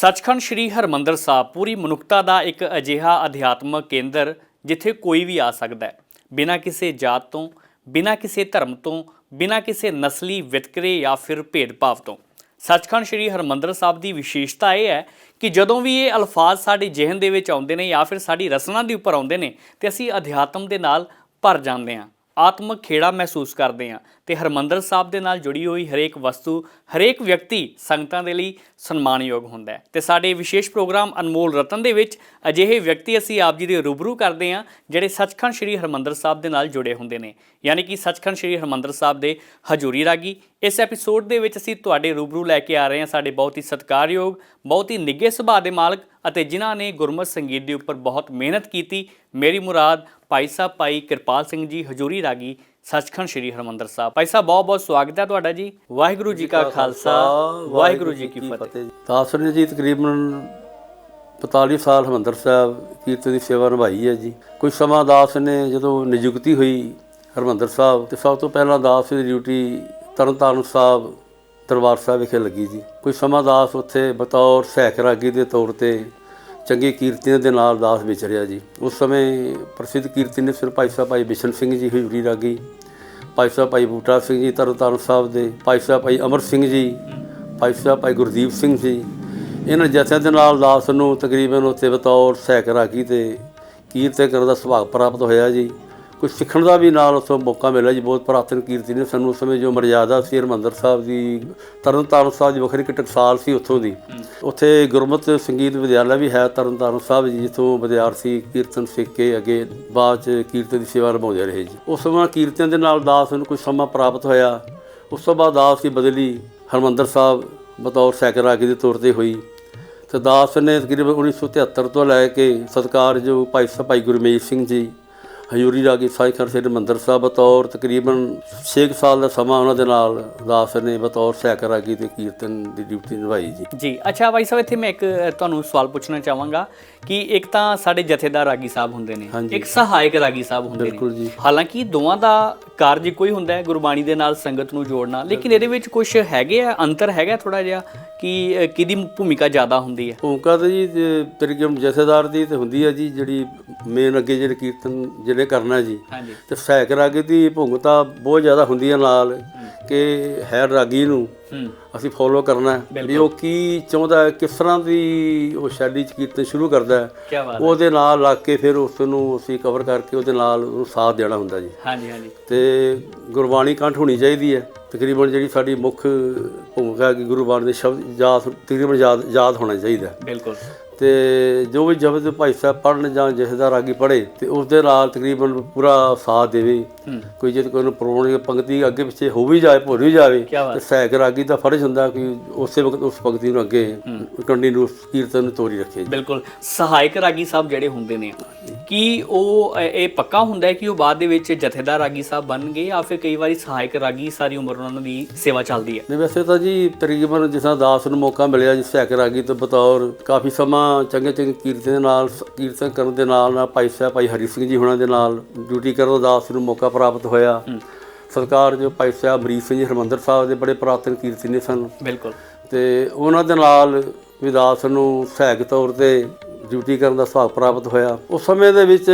ਸੱਚਖੰਡ ਸ੍ਰੀ ਹਰਮੰਦਰ ਸਾਹਿਬ ਪੂਰੀ ਮਨੁੱਖਤਾ ਦਾ ਇੱਕ ਅਜਿਹਾ ਅਧਿਆਤਮਕ ਕੇਂਦਰ ਜਿੱਥੇ ਕੋਈ ਵੀ ਆ ਸਕਦਾ ਹੈ। ਬਿਨਾਂ ਕਿਸੇ ਜਾਤ ਤੋਂ, ਬਿਨਾਂ ਕਿਸੇ ਧਰਮ ਤੋਂ, ਬਿਨਾਂ ਕਿਸੇ ਨਸਲੀ, ਵਿਤਕਰੇ ਜਾਂ ਫਿਰ ਭੇਦਭਾਵ ਤੋਂ। ਸੱਚਖੰਡ ਸ੍ਰੀ ਹਰਮੰਦਰ ਸਾਹਿਬ ਦੀ ਵਿਸ਼ੇਸ਼ਤਾ ਇਹ ਹੈ ਕਿ ਜਦੋਂ ਵੀ ਇਹ ਅਲਫਾਜ਼ ਸਾਡੇ ਜ਼ਿਹਨ ਦੇ ਵਿੱਚ ਆਉਂਦੇ ਨੇ ਜਾਂ ਫਿਰ ਸਾਡੀ ਰਸਨਾ ਦੇ ਉੱਪਰ ਆਉਂਦੇ ਨੇ, ਤੇ ਅਸੀਂ ਅਧਿਆਤਮ ਦੇ ਨਾਲ ਭਰ ਜਾਂਦੇ ਹਾਂ। ਆਤਮਕ ਖੇੜਾ ਮਹਿਸੂਸ ਕਰਦੇ ਹਾਂ ਤੇ ਹਰਮੰਦਰ ਸਾਹਿਬ ਦੇ ਨਾਲ ਜੁੜੀ ਹੋਈ ਹਰੇਕ ਵਸਤੂ, ਹਰੇਕ ਵਿਅਕਤੀ ਸੰਗਤਾਂ ਦੇ ਲਈ ਸਨਮਾਨਯੋਗ ਹੁੰਦਾ ਹੈ। ਤੇ ਸਾਡੇ ਵਿਸ਼ੇਸ਼ ਪ੍ਰੋਗਰਾਮ ਅਨਮੋਲ ਰਤਨ ਦੇ ਵਿੱਚ ਅਜਿਹੇ ਵਿਅਕਤੀ ਅਸੀਂ ਆਪ ਜੀ ਦੇ ਰੂਬਰੂ ਕਰਦੇ ਹਾਂ, ਜਿਹੜੇ ਸੱਚਖੰਡ ਸ੍ਰੀ ਹਰਮੰਦਰ ਸਾਹਿਬ ਦੇ ਨਾਲ ਜੁੜੇ ਹੁੰਦੇ ਨੇ। ਯਾਨੀ ਕਿ ਸੱਚਖੰਡ ਸ੍ਰੀ ਹਰਮੰਦਰ ਸਾਹਿਬ ਦੇ ਹਜੂਰੀ ਰਾਗੀ। ਇਸ ਐਪੀਸੋਡ ਦੇ ਵਿੱਚ ਅਸੀਂ ਤੁਹਾਡੇ ਰੂਬਰੂ ਲੈ ਕੇ ਆ ਰਹੇ ਹਾਂ ਸਾਡੇ ਬਹੁਤ ਹੀ ਸਤਿਕਾਰਯੋਗ, ਬਹੁਤ ਹੀ ਨਿੱਘੇ ਸੁਭਾਅ ਦੇ ਮਾਲਕ ਅਤੇ ਜਿਨ੍ਹਾਂ ਨੇ ਗੁਰਮਤ ਸੰਗੀਤ ਦੇ ਉੱਪਰ ਬਹੁਤ ਮਿਹਨਤ ਕੀਤੀ। ਮੇਰੀ ਮੁਰਾਦ ਭਾਈ ਸਾਹਿਬ ਭਾਈ ਕਿਰਪਾਲ ਸਿੰਘ ਜੀ ਹਜੂਰੀ ਰਾਗੀ ਸੱਚਖੰਡ ਸ੍ਰੀ ਹਰਮੰਦਰ ਸਾਹਿਬ। ਭਾਈ ਸਾਹਿਬ ਬਹੁਤ ਬਹੁਤ ਸਵਾਗਤ ਹੈ ਤੁਹਾਡਾ ਜੀ। ਵਾਹਿਗੁਰੂ ਜੀ ਕਾ ਖਾਲਸਾ ਵਾਹਿਗੁਰੂ ਜੀ ਕੀ ਫਤਿਹ। ਦਾਸ ਨੇ ਜੀ ਤਕਰੀਬਨ 45 ਸਾਲ ਹਰਿਮੰਦਰ ਸਾਹਿਬ ਕੀਰਤਨ ਦੀ ਸੇਵਾ ਨਿਭਾਈ ਹੈ ਜੀ। ਕੁਝ ਸਮਾਂ ਦਾਸ ਨੇ ਜਦੋਂ ਨਿਯੁਕਤੀ ਹੋਈ ਹਰਿਮੰਦਰ ਸਾਹਿਬ ਤੇ ਸਭ ਤੋਂ ਪਹਿਲਾਂ ਦਾਸ ਦੀ ਡਿਊਟੀ ਤਰਨਤਾਰਨ ਸਾਹਿਬ ਦਰਬਾਰ ਸਾਹਿਬ ਵਿਖੇ ਲੱਗੀ ਜੀ। ਕੁਝ ਸਮਾਂ ਦਾਸ ਉੱਥੇ ਬਤੌਰ ਸਹਾਇਕ ਰਾਗੀ ਦੇ ਤੌਰ ਤੇ ਚੰਗੇ ਕੀਰਤੀਆਂ ਦੇ ਨਾਲ ਦਾਸ ਵਿਚਰਿਆ ਜੀ। ਉਸ ਸਮੇਂ ਪ੍ਰਸਿੱਧ ਕੀਰਤਨੀ ਸਿਰ ਭਾਈ ਸਾਹਿਬ ਭਾਈ ਬਿਸ਼ਨ ਸਿੰਘ ਜੀ ਹਜੂਰੀ ਰਾਗੀ, ਭਾਈ ਸਾਹਿਬ ਭਾਈ ਬੂਟਾ ਸਿੰਘ ਜੀ ਤਰਨਤਾਰਨ ਸਾਹਿਬ ਦੇ, ਭਾਈ ਸਾਹਿਬ ਭਾਈ ਅਮਰ ਸਿੰਘ ਜੀ, ਭਾਈ ਸਾਹਿਬ ਭਾਈ ਗੁਰਦੀਪ ਸਿੰਘ ਜੀ। ਇਹਨਾਂ ਜਥਿਆਂ ਦੇ ਨਾਲ ਦਾਸ ਨੂੰ ਤਕਰੀਬਨ ਉੱਥੇ ਬਤੌਰ ਸਹਾਇਕ ਰਾਗੀ ਤੇ ਕੀਰਤਨ ਕਰਨ ਦਾ ਸੁਭਾਗ ਪ੍ਰਾਪਤ ਹੋਇਆ ਜੀ। ਕੁਝ ਸਿੱਖਣ ਦਾ ਵੀ ਨਾਲ ਉਸ ਮੌਕਾ ਮਿਲਿਆ ਜੀ ਬਹੁਤ ਪ੍ਰਾਤਨ ਕੀਰਤੀ ਨੇ ਸਾਨੂੰ ਉਸ ਸਮੇਂ ਜੋ ਮਰਜ਼ਾਦਾ ਸੀ ਹਰਿਮੰਦਰ ਸਾਹਿਬ ਦੀ ਤਰਨਤਾਰਨ ਸਾਹਿਬ ਦੀ ਵੱਖਰੀ ਟਕਸਾਲ ਸੀ ਉੱਥੋਂ ਦੀ। ਉੱਥੇ ਗੁਰਮਤਿ ਸੰਗੀਤ ਵਿਦਿਆਲਾ ਵੀ ਹੈ ਤਰਨਤਾਰਨ ਸਾਹਿਬ ਜੀ ਜਿੱਥੋਂ ਵਿਦਿਆਰਥੀ ਕੀਰਤਨ ਸਿੱਖ ਕੇ ਅੱਗੇ ਬਾਅਦ ਚ ਕੀਰਤਨ ਦੀ ਸੇਵਾ ਨਿਭਾਉਂਦੇ ਰਹੇ ਜੀ। ਉਸ ਸਮਾਂ ਕੀਰਤਨ ਦੇ ਨਾਲ ਦਾਸ ਨੂੰ ਕੁਝ ਸਮਾਂ ਪ੍ਰਾਪਤ ਹੋਇਆ। ਉਸ ਤੋਂ ਬਾਅਦ ਦਾਸ ਦੀ ਬਦਲੀ ਹਰਮੰਦਰ ਸਾਹਿਬ ਬਤੌਰ ਸੈਕਰਾਗੀ ਦੇ ਤੌਰ ਤੇ ਹੋਈ। ਤੇ ਦਾਸ ਨੇ ਤਕਰੀਬਨ 1973 ਤੋਂ ਲੈ ਕੇ ਸਤਿਕਾਰਯੋਗ ਭਾਈ ਸਾਹਿਬ ਭਾਈ ਗੁਰਮੇਜ ਸਿੰਘ ਜੀ ਹਜ਼ੂਰੀ ਰਾਗੀ ਸਾਈ ਖਰ ਸ੍ਰੀ ਮੰਦਰ ਸਾਹਿਬ, ਬਤੌਰ ਤਕਰੀਬਨ 6 ਸਾਲ ਦਾ ਸਮਾਂ ਉਹਨਾਂ ਦੇ ਨਾਲ ਦਾਸ ਨੇ ਬਤੌਰ ਸਹਾਇਕ ਰਾਗੀ ਤੇ ਕੀਰਤਨ ਦੀ ਡਿਊਟੀ ਨਿਭਾਈ ਜੀ। ਜੀ, ਅੱਛਾ ਭਾਈ ਸਾਹਿਬ, ਇੱਥੇ ਮੈਂ ਇੱਕ ਤੁਹਾਨੂੰ ਸਵਾਲ ਪੁੱਛਣਾ ਚਾਹਾਂਗਾ ਕਿ ਇੱਕ ਤਾਂ ਸਾਡੇ ਜਥੇਦਾਰ ਰਾਗੀ ਸਾਹਿਬ ਹੁੰਦੇ ਨੇ। ਇੱਕ ਸਹਾਇਕ ਰਾਗੀ ਸਾਹਿਬ ਹੁੰਦੇ ਨੇ। ਬਿਲਕੁਲ ਜੀ। ਹਾਲਾਂਕਿ ਦੋਵਾਂ ਦਾ ਕਾਰਜ ਇੱਕੋ ਹੀ ਹੁੰਦਾ ਹੈ ਗੁਰਬਾਣੀ ਦੇ ਨਾਲ ਸੰਗਤ ਨੂੰ ਜੋੜਨਾ ਲੇਕਿਨ ਇਹਦੇ ਵਿੱਚ ਕੁਝ ਹੈਗੇ ਆ ਅੰਤਰ ਹੈਗਾ ਥੋੜਾ ਜਿਹਾ ਕਿ ਕਿਹਦੀ ਭੂਮਿਕਾ ਜ਼ਿਆਦਾ ਹੁੰਦੀ ਹੈ? ਭੂਮਿਕਾ ਤਾਂ ਜੀ ਤਰੀਕਮ ਜਥੇਦਾਰ ਦੀ ਤੇ ਹੁੰਦੀ ਹੈ ਜੀ ਜਿਹੜੀ ਮੇਨ ਅੱਗੇ ਜਿਹੜੇ ਕੀਰਤਨ ਜਿਹੜੇ ਕਰਨਾ ਜੀ। ਤੇ ਸਹਾਇਕ ਰਾਗੀ ਦੀ ਭੂਮਿਕਾ ਬਹੁਤ ਜ਼ਿਆਦਾ ਹੁੰਦੀ ਹੈ ਨਾਲ। ਕਿ ਹੈ ਰਾਗੀ ਨੂੰ ਅਸੀਂ ਫੋਲੋ ਕਰਨਾ ਹੈ। ਵੀ ਉਹ ਕੀ ਚਾਹੁੰਦਾ ਹੈ ਕਿਸ ਤਰ੍ਹਾਂ ਦੀ ਉਹ ਸ਼ੈਲੀ ਚ ਕੀਰਤਨ ਸ਼ੁਰੂ ਕਰਦਾ ਹੈ ਉਹਦੇ ਨਾਲ ਲੱਗ ਕੇ ਫਿਰ ਉਸ ਨੂੰ ਅਸੀਂ ਕਵਰ ਕਰਕੇ ਉਹਦੇ ਨਾਲ ਉਹਨੂੰ ਸਾਥ ਦੇਣਾ ਹੁੰਦਾ ਜੀ। ਹਾਂਜੀ ਹਾਂਜੀ। ਤੇ ਗੁਰਬਾਣੀ ਕੰਠ ਹੋਣੀ ਚਾਹੀਦੀ ਹੈ। ਤਕਰੀਬਨ ਜਿਹੜੀ ਸਾਡੀ ਮੁੱਖ ਭੂਮਿਕਾ ਹੈ ਕਿ ਗੁਰਬਾਣੀ ਦੇ ਸ਼ਬਦ ਯਾਦ ਤਕਰੀਬਨ ਯਾਦ ਯਾਦ ਹੋਣਾ ਚਾਹੀਦਾ। ਬਿਲਕੁਲ। ਤੇ ਜੋ ਵੀ ਜਬਦ ਭਾਈ ਸਾਹਿਬ ਪੜਨ ਜਾਂ ਜਥੇਦਾਰ ਆਗੀ ਪੜੇ ਤੇ ਉਸ ਦੇ ਨਾਲ ਤਕਰੀਬਨ ਪੂਰਾ ਸਾਥ ਦੇਵੇ ਕੋਈ ਜੇ ਕੋਈ ਨੂੰ ਪ੍ਰੋਣੀ ਪੰਕਤੀ ਅੱਗੇ ਪਿੱਛੇ ਹੋ ਵੀ ਜਾਏ ਭੁੱਲ ਵੀ ਜਾਵੇ। ਤੇ ਸਹਾਇਕ ਰਾਗੀ ਦਾ ਫਰਜ਼ ਹੁੰਦਾ ਕਿ ਉਸੇ ਵਕਤ ਉਸ ਪੰਕਤੀ ਨੂੰ ਅੱਗੇ ਕੰਟੀਨਿਊ ਕੀਰਤਨ ਨੂੰ ਤੋਰੀ ਰੱਖੇ। ਬਿਲਕੁਲ ਸਹਾਇਕ ਰਾਗੀ ਸਾਹਿਬ ਜਿਹੜੇ ਹੁੰਦੇ ਨੇ ਕੀ ਉਹ ਇਹ ਪੱਕਾ ਹੁੰਦਾ ਹੈ ਕਿ ਉਹ ਬਾਅਦ ਦੇ ਵਿੱਚ ਜਥੇਦਾਰ ਰਾਗੀ ਸਾਹਿਬ ਬਣਨਗੇ ਜਾਂ ਫਿਰ ਕਈ ਵਾਰੀ ਸਹਾਇਕ ਰਾਗੀ ਸਾਰੀ ਉਮਰ ਉਹਨਾਂ ਦੀ ਸੇਵਾ ਚੱਲਦੀ ਹੈ? ਨਹੀਂ ਵੈਸੇ ਤਾਂ ਜੀ ਤਕਰੀਬਨ ਜਿਸ ਤਰ੍ਹਾਂ ਦਾਸ ਨੂੰ ਮੌਕਾ ਮਿਲਿਆ ਜੀ ਸਹਾਇਕ ਰਾਗੀ ਤੋਂ ਬਤੌਰ ਕਾਫੀ ਸਮਾਂ ਚੰਗੇ ਚੰਗੇ ਕੀਰਤਨ ਦੇ ਨਾਲ ਕੀਰਤਨ ਕਰਨ ਦੇ ਨਾਲ ਨਾਲ ਭਾਈ ਸਾਹਿਬ ਭਾਈ ਹਰੀ ਸਿੰਘ ਜੀ ਹੁਣਾਂ ਦੇ ਨਾਲ ਡਿਊਟੀ ਕਰਨ ਦਾ ਦਾਸ ਨੂੰ ਮੌਕਾ ਪ੍ਰਾਪਤ ਹੋਇਆ। ਸਰਕਾਰ ਜੋ ਭਾਈ ਸਾਹਿਬ ਅਮਰੀਕ ਸਿੰਘ ਜੀ ਹਰਮੰਦਰ ਸਾਹਿਬ ਦੇ ਬੜੇ ਪ੍ਰਾਤਨ ਕੀਰਤਨੀ ਸਨ। ਬਿਲਕੁਲ। ਤੇ ਉਹਨਾਂ ਦੇ ਨਾਲ ਵਿਦਾਸ ਨੂੰ ਸਹਾਇਕ ਤੌਰ ਤੇ ਡਿਊਟੀ ਕਰਨ ਦਾ ਸੁਭਾਗ ਪ੍ਰਾਪਤ ਹੋਇਆ। ਉਸ ਸਮੇਂ ਦੇ ਵਿੱਚ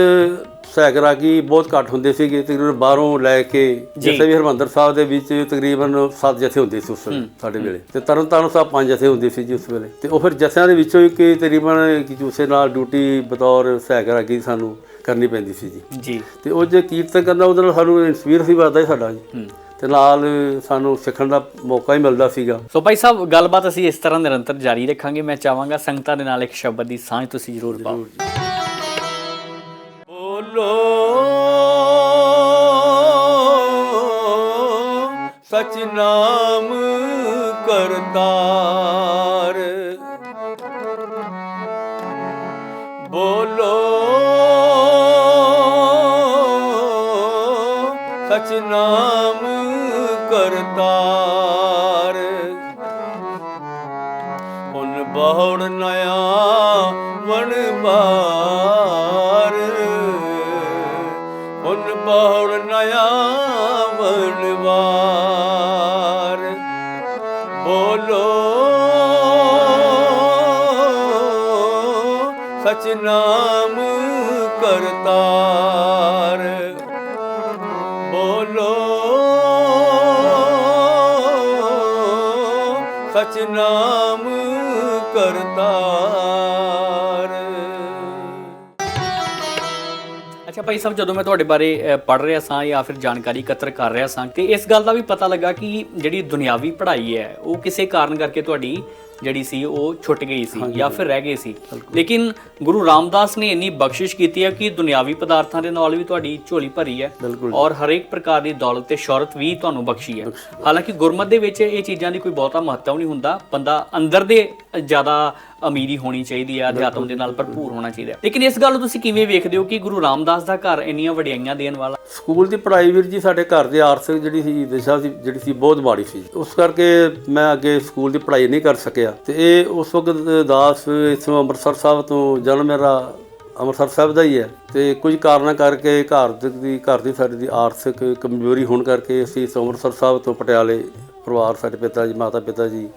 ਸਹਾਇਕ ਰਾਗੀ ਬਹੁਤ ਘੱਟ ਹੁੰਦੇ ਸੀਗੇ ਤਕਰੀਬਨ ਬਾਹਰੋਂ ਲੈ ਕੇ ਜਿਵੇਂ ਵੀ ਹਰਮੰਦਰ ਸਾਹਿਬ ਦੇ ਵਿੱਚ ਤਕਰੀਬਨ ਸੱਤ ਜਥੇ ਹੁੰਦੇ ਸੀ ਉਸ ਵੇਲੇ ਸਾਡੇ ਵੇਲੇ। ਤੇ ਤਰਨਤਾਰਨ ਸਾਹਿਬ ਪੰਜ ਜਥੇ ਹੁੰਦੇ ਸੀ ਜੀ ਉਸ ਵੇਲੇ। ਤੇ ਉਹ ਫਿਰ ਜਥਿਆਂ ਦੇ ਵਿੱਚੋਂ ਇੱਕ ਤਕਰੀਬਨ ਕਿ ਦੂਸਰੇ ਨਾਲ ਡਿਊਟੀ ਬਤੌਰ ਸਹਾਇਕ ਰਾਗੀ ਸਾਨੂੰ ਕਰਨੀ ਪੈਂਦੀ ਸੀ ਜੀ। ਜੀ। ਤੇ ਉਹ ਜੇ ਕੀਰਤਨ ਕਰਨਾ ਉਹਦੇ ਨਾਲ ਸਾਨੂੰ ਇਨਸਪੀਰ ਸੀ ਵੱਧਦਾ ਸੀ ਸਾਡਾ ਜੀ। ਹੂੰ। ਤੇ ਨਾਲ ਸਾਨੂੰ ਸਿੱਖਣ ਦਾ ਮੌਕਾ ਹੀ ਮਿਲਦਾ ਸੀਗਾ। ਸੋ ਭਾਈ ਸਾਹਿਬ ਗੱਲਬਾਤ ਅਸੀਂ ਇਸ ਤਰ੍ਹਾਂ ਨਿਰੰਤਰ ਜਾਰੀ ਰੱਖਾਂਗੇ। ਮੈਂ ਚਾਹਾਂਗਾ ਸੰਗਤਾਂ ਦੇ ਨਾਲ ਇੱਕ ਸ਼ਬਦ ਦੀ ਸਾਂਝ ਤੁਸੀਂ ਜ਼ਰੂਰ ਪਾਓ। ਬੋਲੋ ਸਚ ਨਾਮ ਕਰਤਾਰ। ਬੋਲੋ ਸਚ ਨਾਮ ਕਰਤਾਰ। ਅੱਛਾ ਭਾਈ ਸਾਹਿਬ, ਜਦੋਂ ਮੈਂ ਤੁਹਾਡੇ ਬਾਰੇ ਪੜ ਰਿਹਾ ਸਾਂ ਜਾਂ ਫਿਰ ਜਾਣਕਾਰੀ ਇਕੱਤਰ ਕਰ ਰਿਹਾ ਸਾਂ, ਤੇ ਇਸ ਗੱਲ ਦਾ ਵੀ ਪਤਾ ਲੱਗਾ ਕਿ ਜਿਹੜੀ ਦੁਨਿਆਵੀ ਪੜ੍ਹਾਈ ਹੈ, ਉਹ ਕਿਸੇ ਕਾਰਨ ਕਰਕੇ ਤੁਹਾਡੀ ਜਿਹੜੀ ਸੀ ਉਹ ਛੁੱਟ ਗਈ ਸੀ ਜਾਂ ਫਿਰ ਰਹਿ ਗਈ ਸੀ। ਲੇਕਿਨ ਗੁਰੂ ਰਾਮਦਾਸ ਨੇ ਇੰਨੀ ਬਖਸ਼ਿਸ਼ ਕੀਤੀ ਹੈ ਕਿ ਦੁਨਿਆਵੀ ਪਦਾਰਥਾਂ ਦੇ ਨਾਲ ਵੀ ਤੁਹਾਡੀ ਝੋਲੀ ਭਰੀ ਹੈ ਔਰ ਹਰੇਕ ਪ੍ਰਕਾਰ ਦੀ ਦੌਲਤ ਤੇ ਸ਼ੌਹਰਤ ਵੀ ਤੁਹਾਨੂੰ ਬਖਸ਼ੀ ਹੈ। ਹਾਲਾਂਕਿ ਗੁਰਮਤ ਦੇ ਵਿੱਚ ਇਹ ਚੀਜ਼ਾਂ ਦੀ ਕੋਈ ਬਹੁਤਾ ਮਹੱਤਵ ਨਹੀਂ ਹੁੰਦਾ ਬੰਦਾ ਅੰਦਰ ਦੇ ਜ਼ਿਆਦਾ ਅਮੀਰੀ ਹੋਣੀ ਚਾਹੀਦੀ ਹੈ ਅਧਿਆਤਮ ਦੇ ਨਾਲ ਭਰਪੂਰ ਹੋਣਾ ਚਾਹੀਦਾ ਲੇਕਿਨ ਇਸ ਗੱਲ ਨੂੰ ਤੁਸੀਂ ਕਿਵੇਂ ਵੇਖਦੇ ਹੋ ਕਿ ਗੁਰੂ ਰਾਮਦਾਸ ਦਾ ਘਰ ਇੰਨੀਆਂ ਵਡਿਆਈਆਂ ਦੇਣ ਵਾਲਾ? ਸਕੂਲ ਦੀ ਪੜ੍ਹਾਈ ਵੀਰ ਜੀ ਸਾਡੇ ਘਰ ਦੇ ਆਰਥਿਕ ਜਿਹੜੀ ਸੀ ਦਿਸ਼ਾ ਸੀ ਜਿਹੜੀ ਸੀ ਬਹੁਤ ਮਾੜੀ ਸੀ। ਉਸ ਕਰਕੇ ਮੈਂ ਅੱਗੇ ਸਕੂਲ ਦੀ ਪੜ੍ਹਾਈ ਨਹੀਂ ਕਰ ਸਕਿਆ। ਤੇ ਇਹ ਉਸ ਵਕਤ ਦਾਸ ਇਥੋਂ ਅੰਮ੍ਰਿਤਸਰ ਸਾਹਿਬ ਤੋਂ ਜਨਮ ਮੇਰਾ ਅੰਮ੍ਰਿਤਸਰ ਸਾਹਿਬ ਦਾ ਹੀ ਹੈ ਤੇ ਕੁਝ ਕਾਰਨਾਂ ਕਰਕੇ ਘਰ ਦੀ ਘਰ ਦੀ ਸਾਡੀ ਦੀ ਆਰਥਿਕ ਕਮਜ਼ੋਰੀ ਹੋਣ ਕਰਕੇ ਅਸੀਂ ਅੰਮ੍ਰਿਤਸਰ ਸਾਹਿਬ ਤੋਂ ਪਟਿਆਲੇ ਪਰਿਵਾਰ ਸਾਡੇ ਪਿਤਾ ਜੀ, ਮਾਤਾ ਪਿਤਾ ਜੀ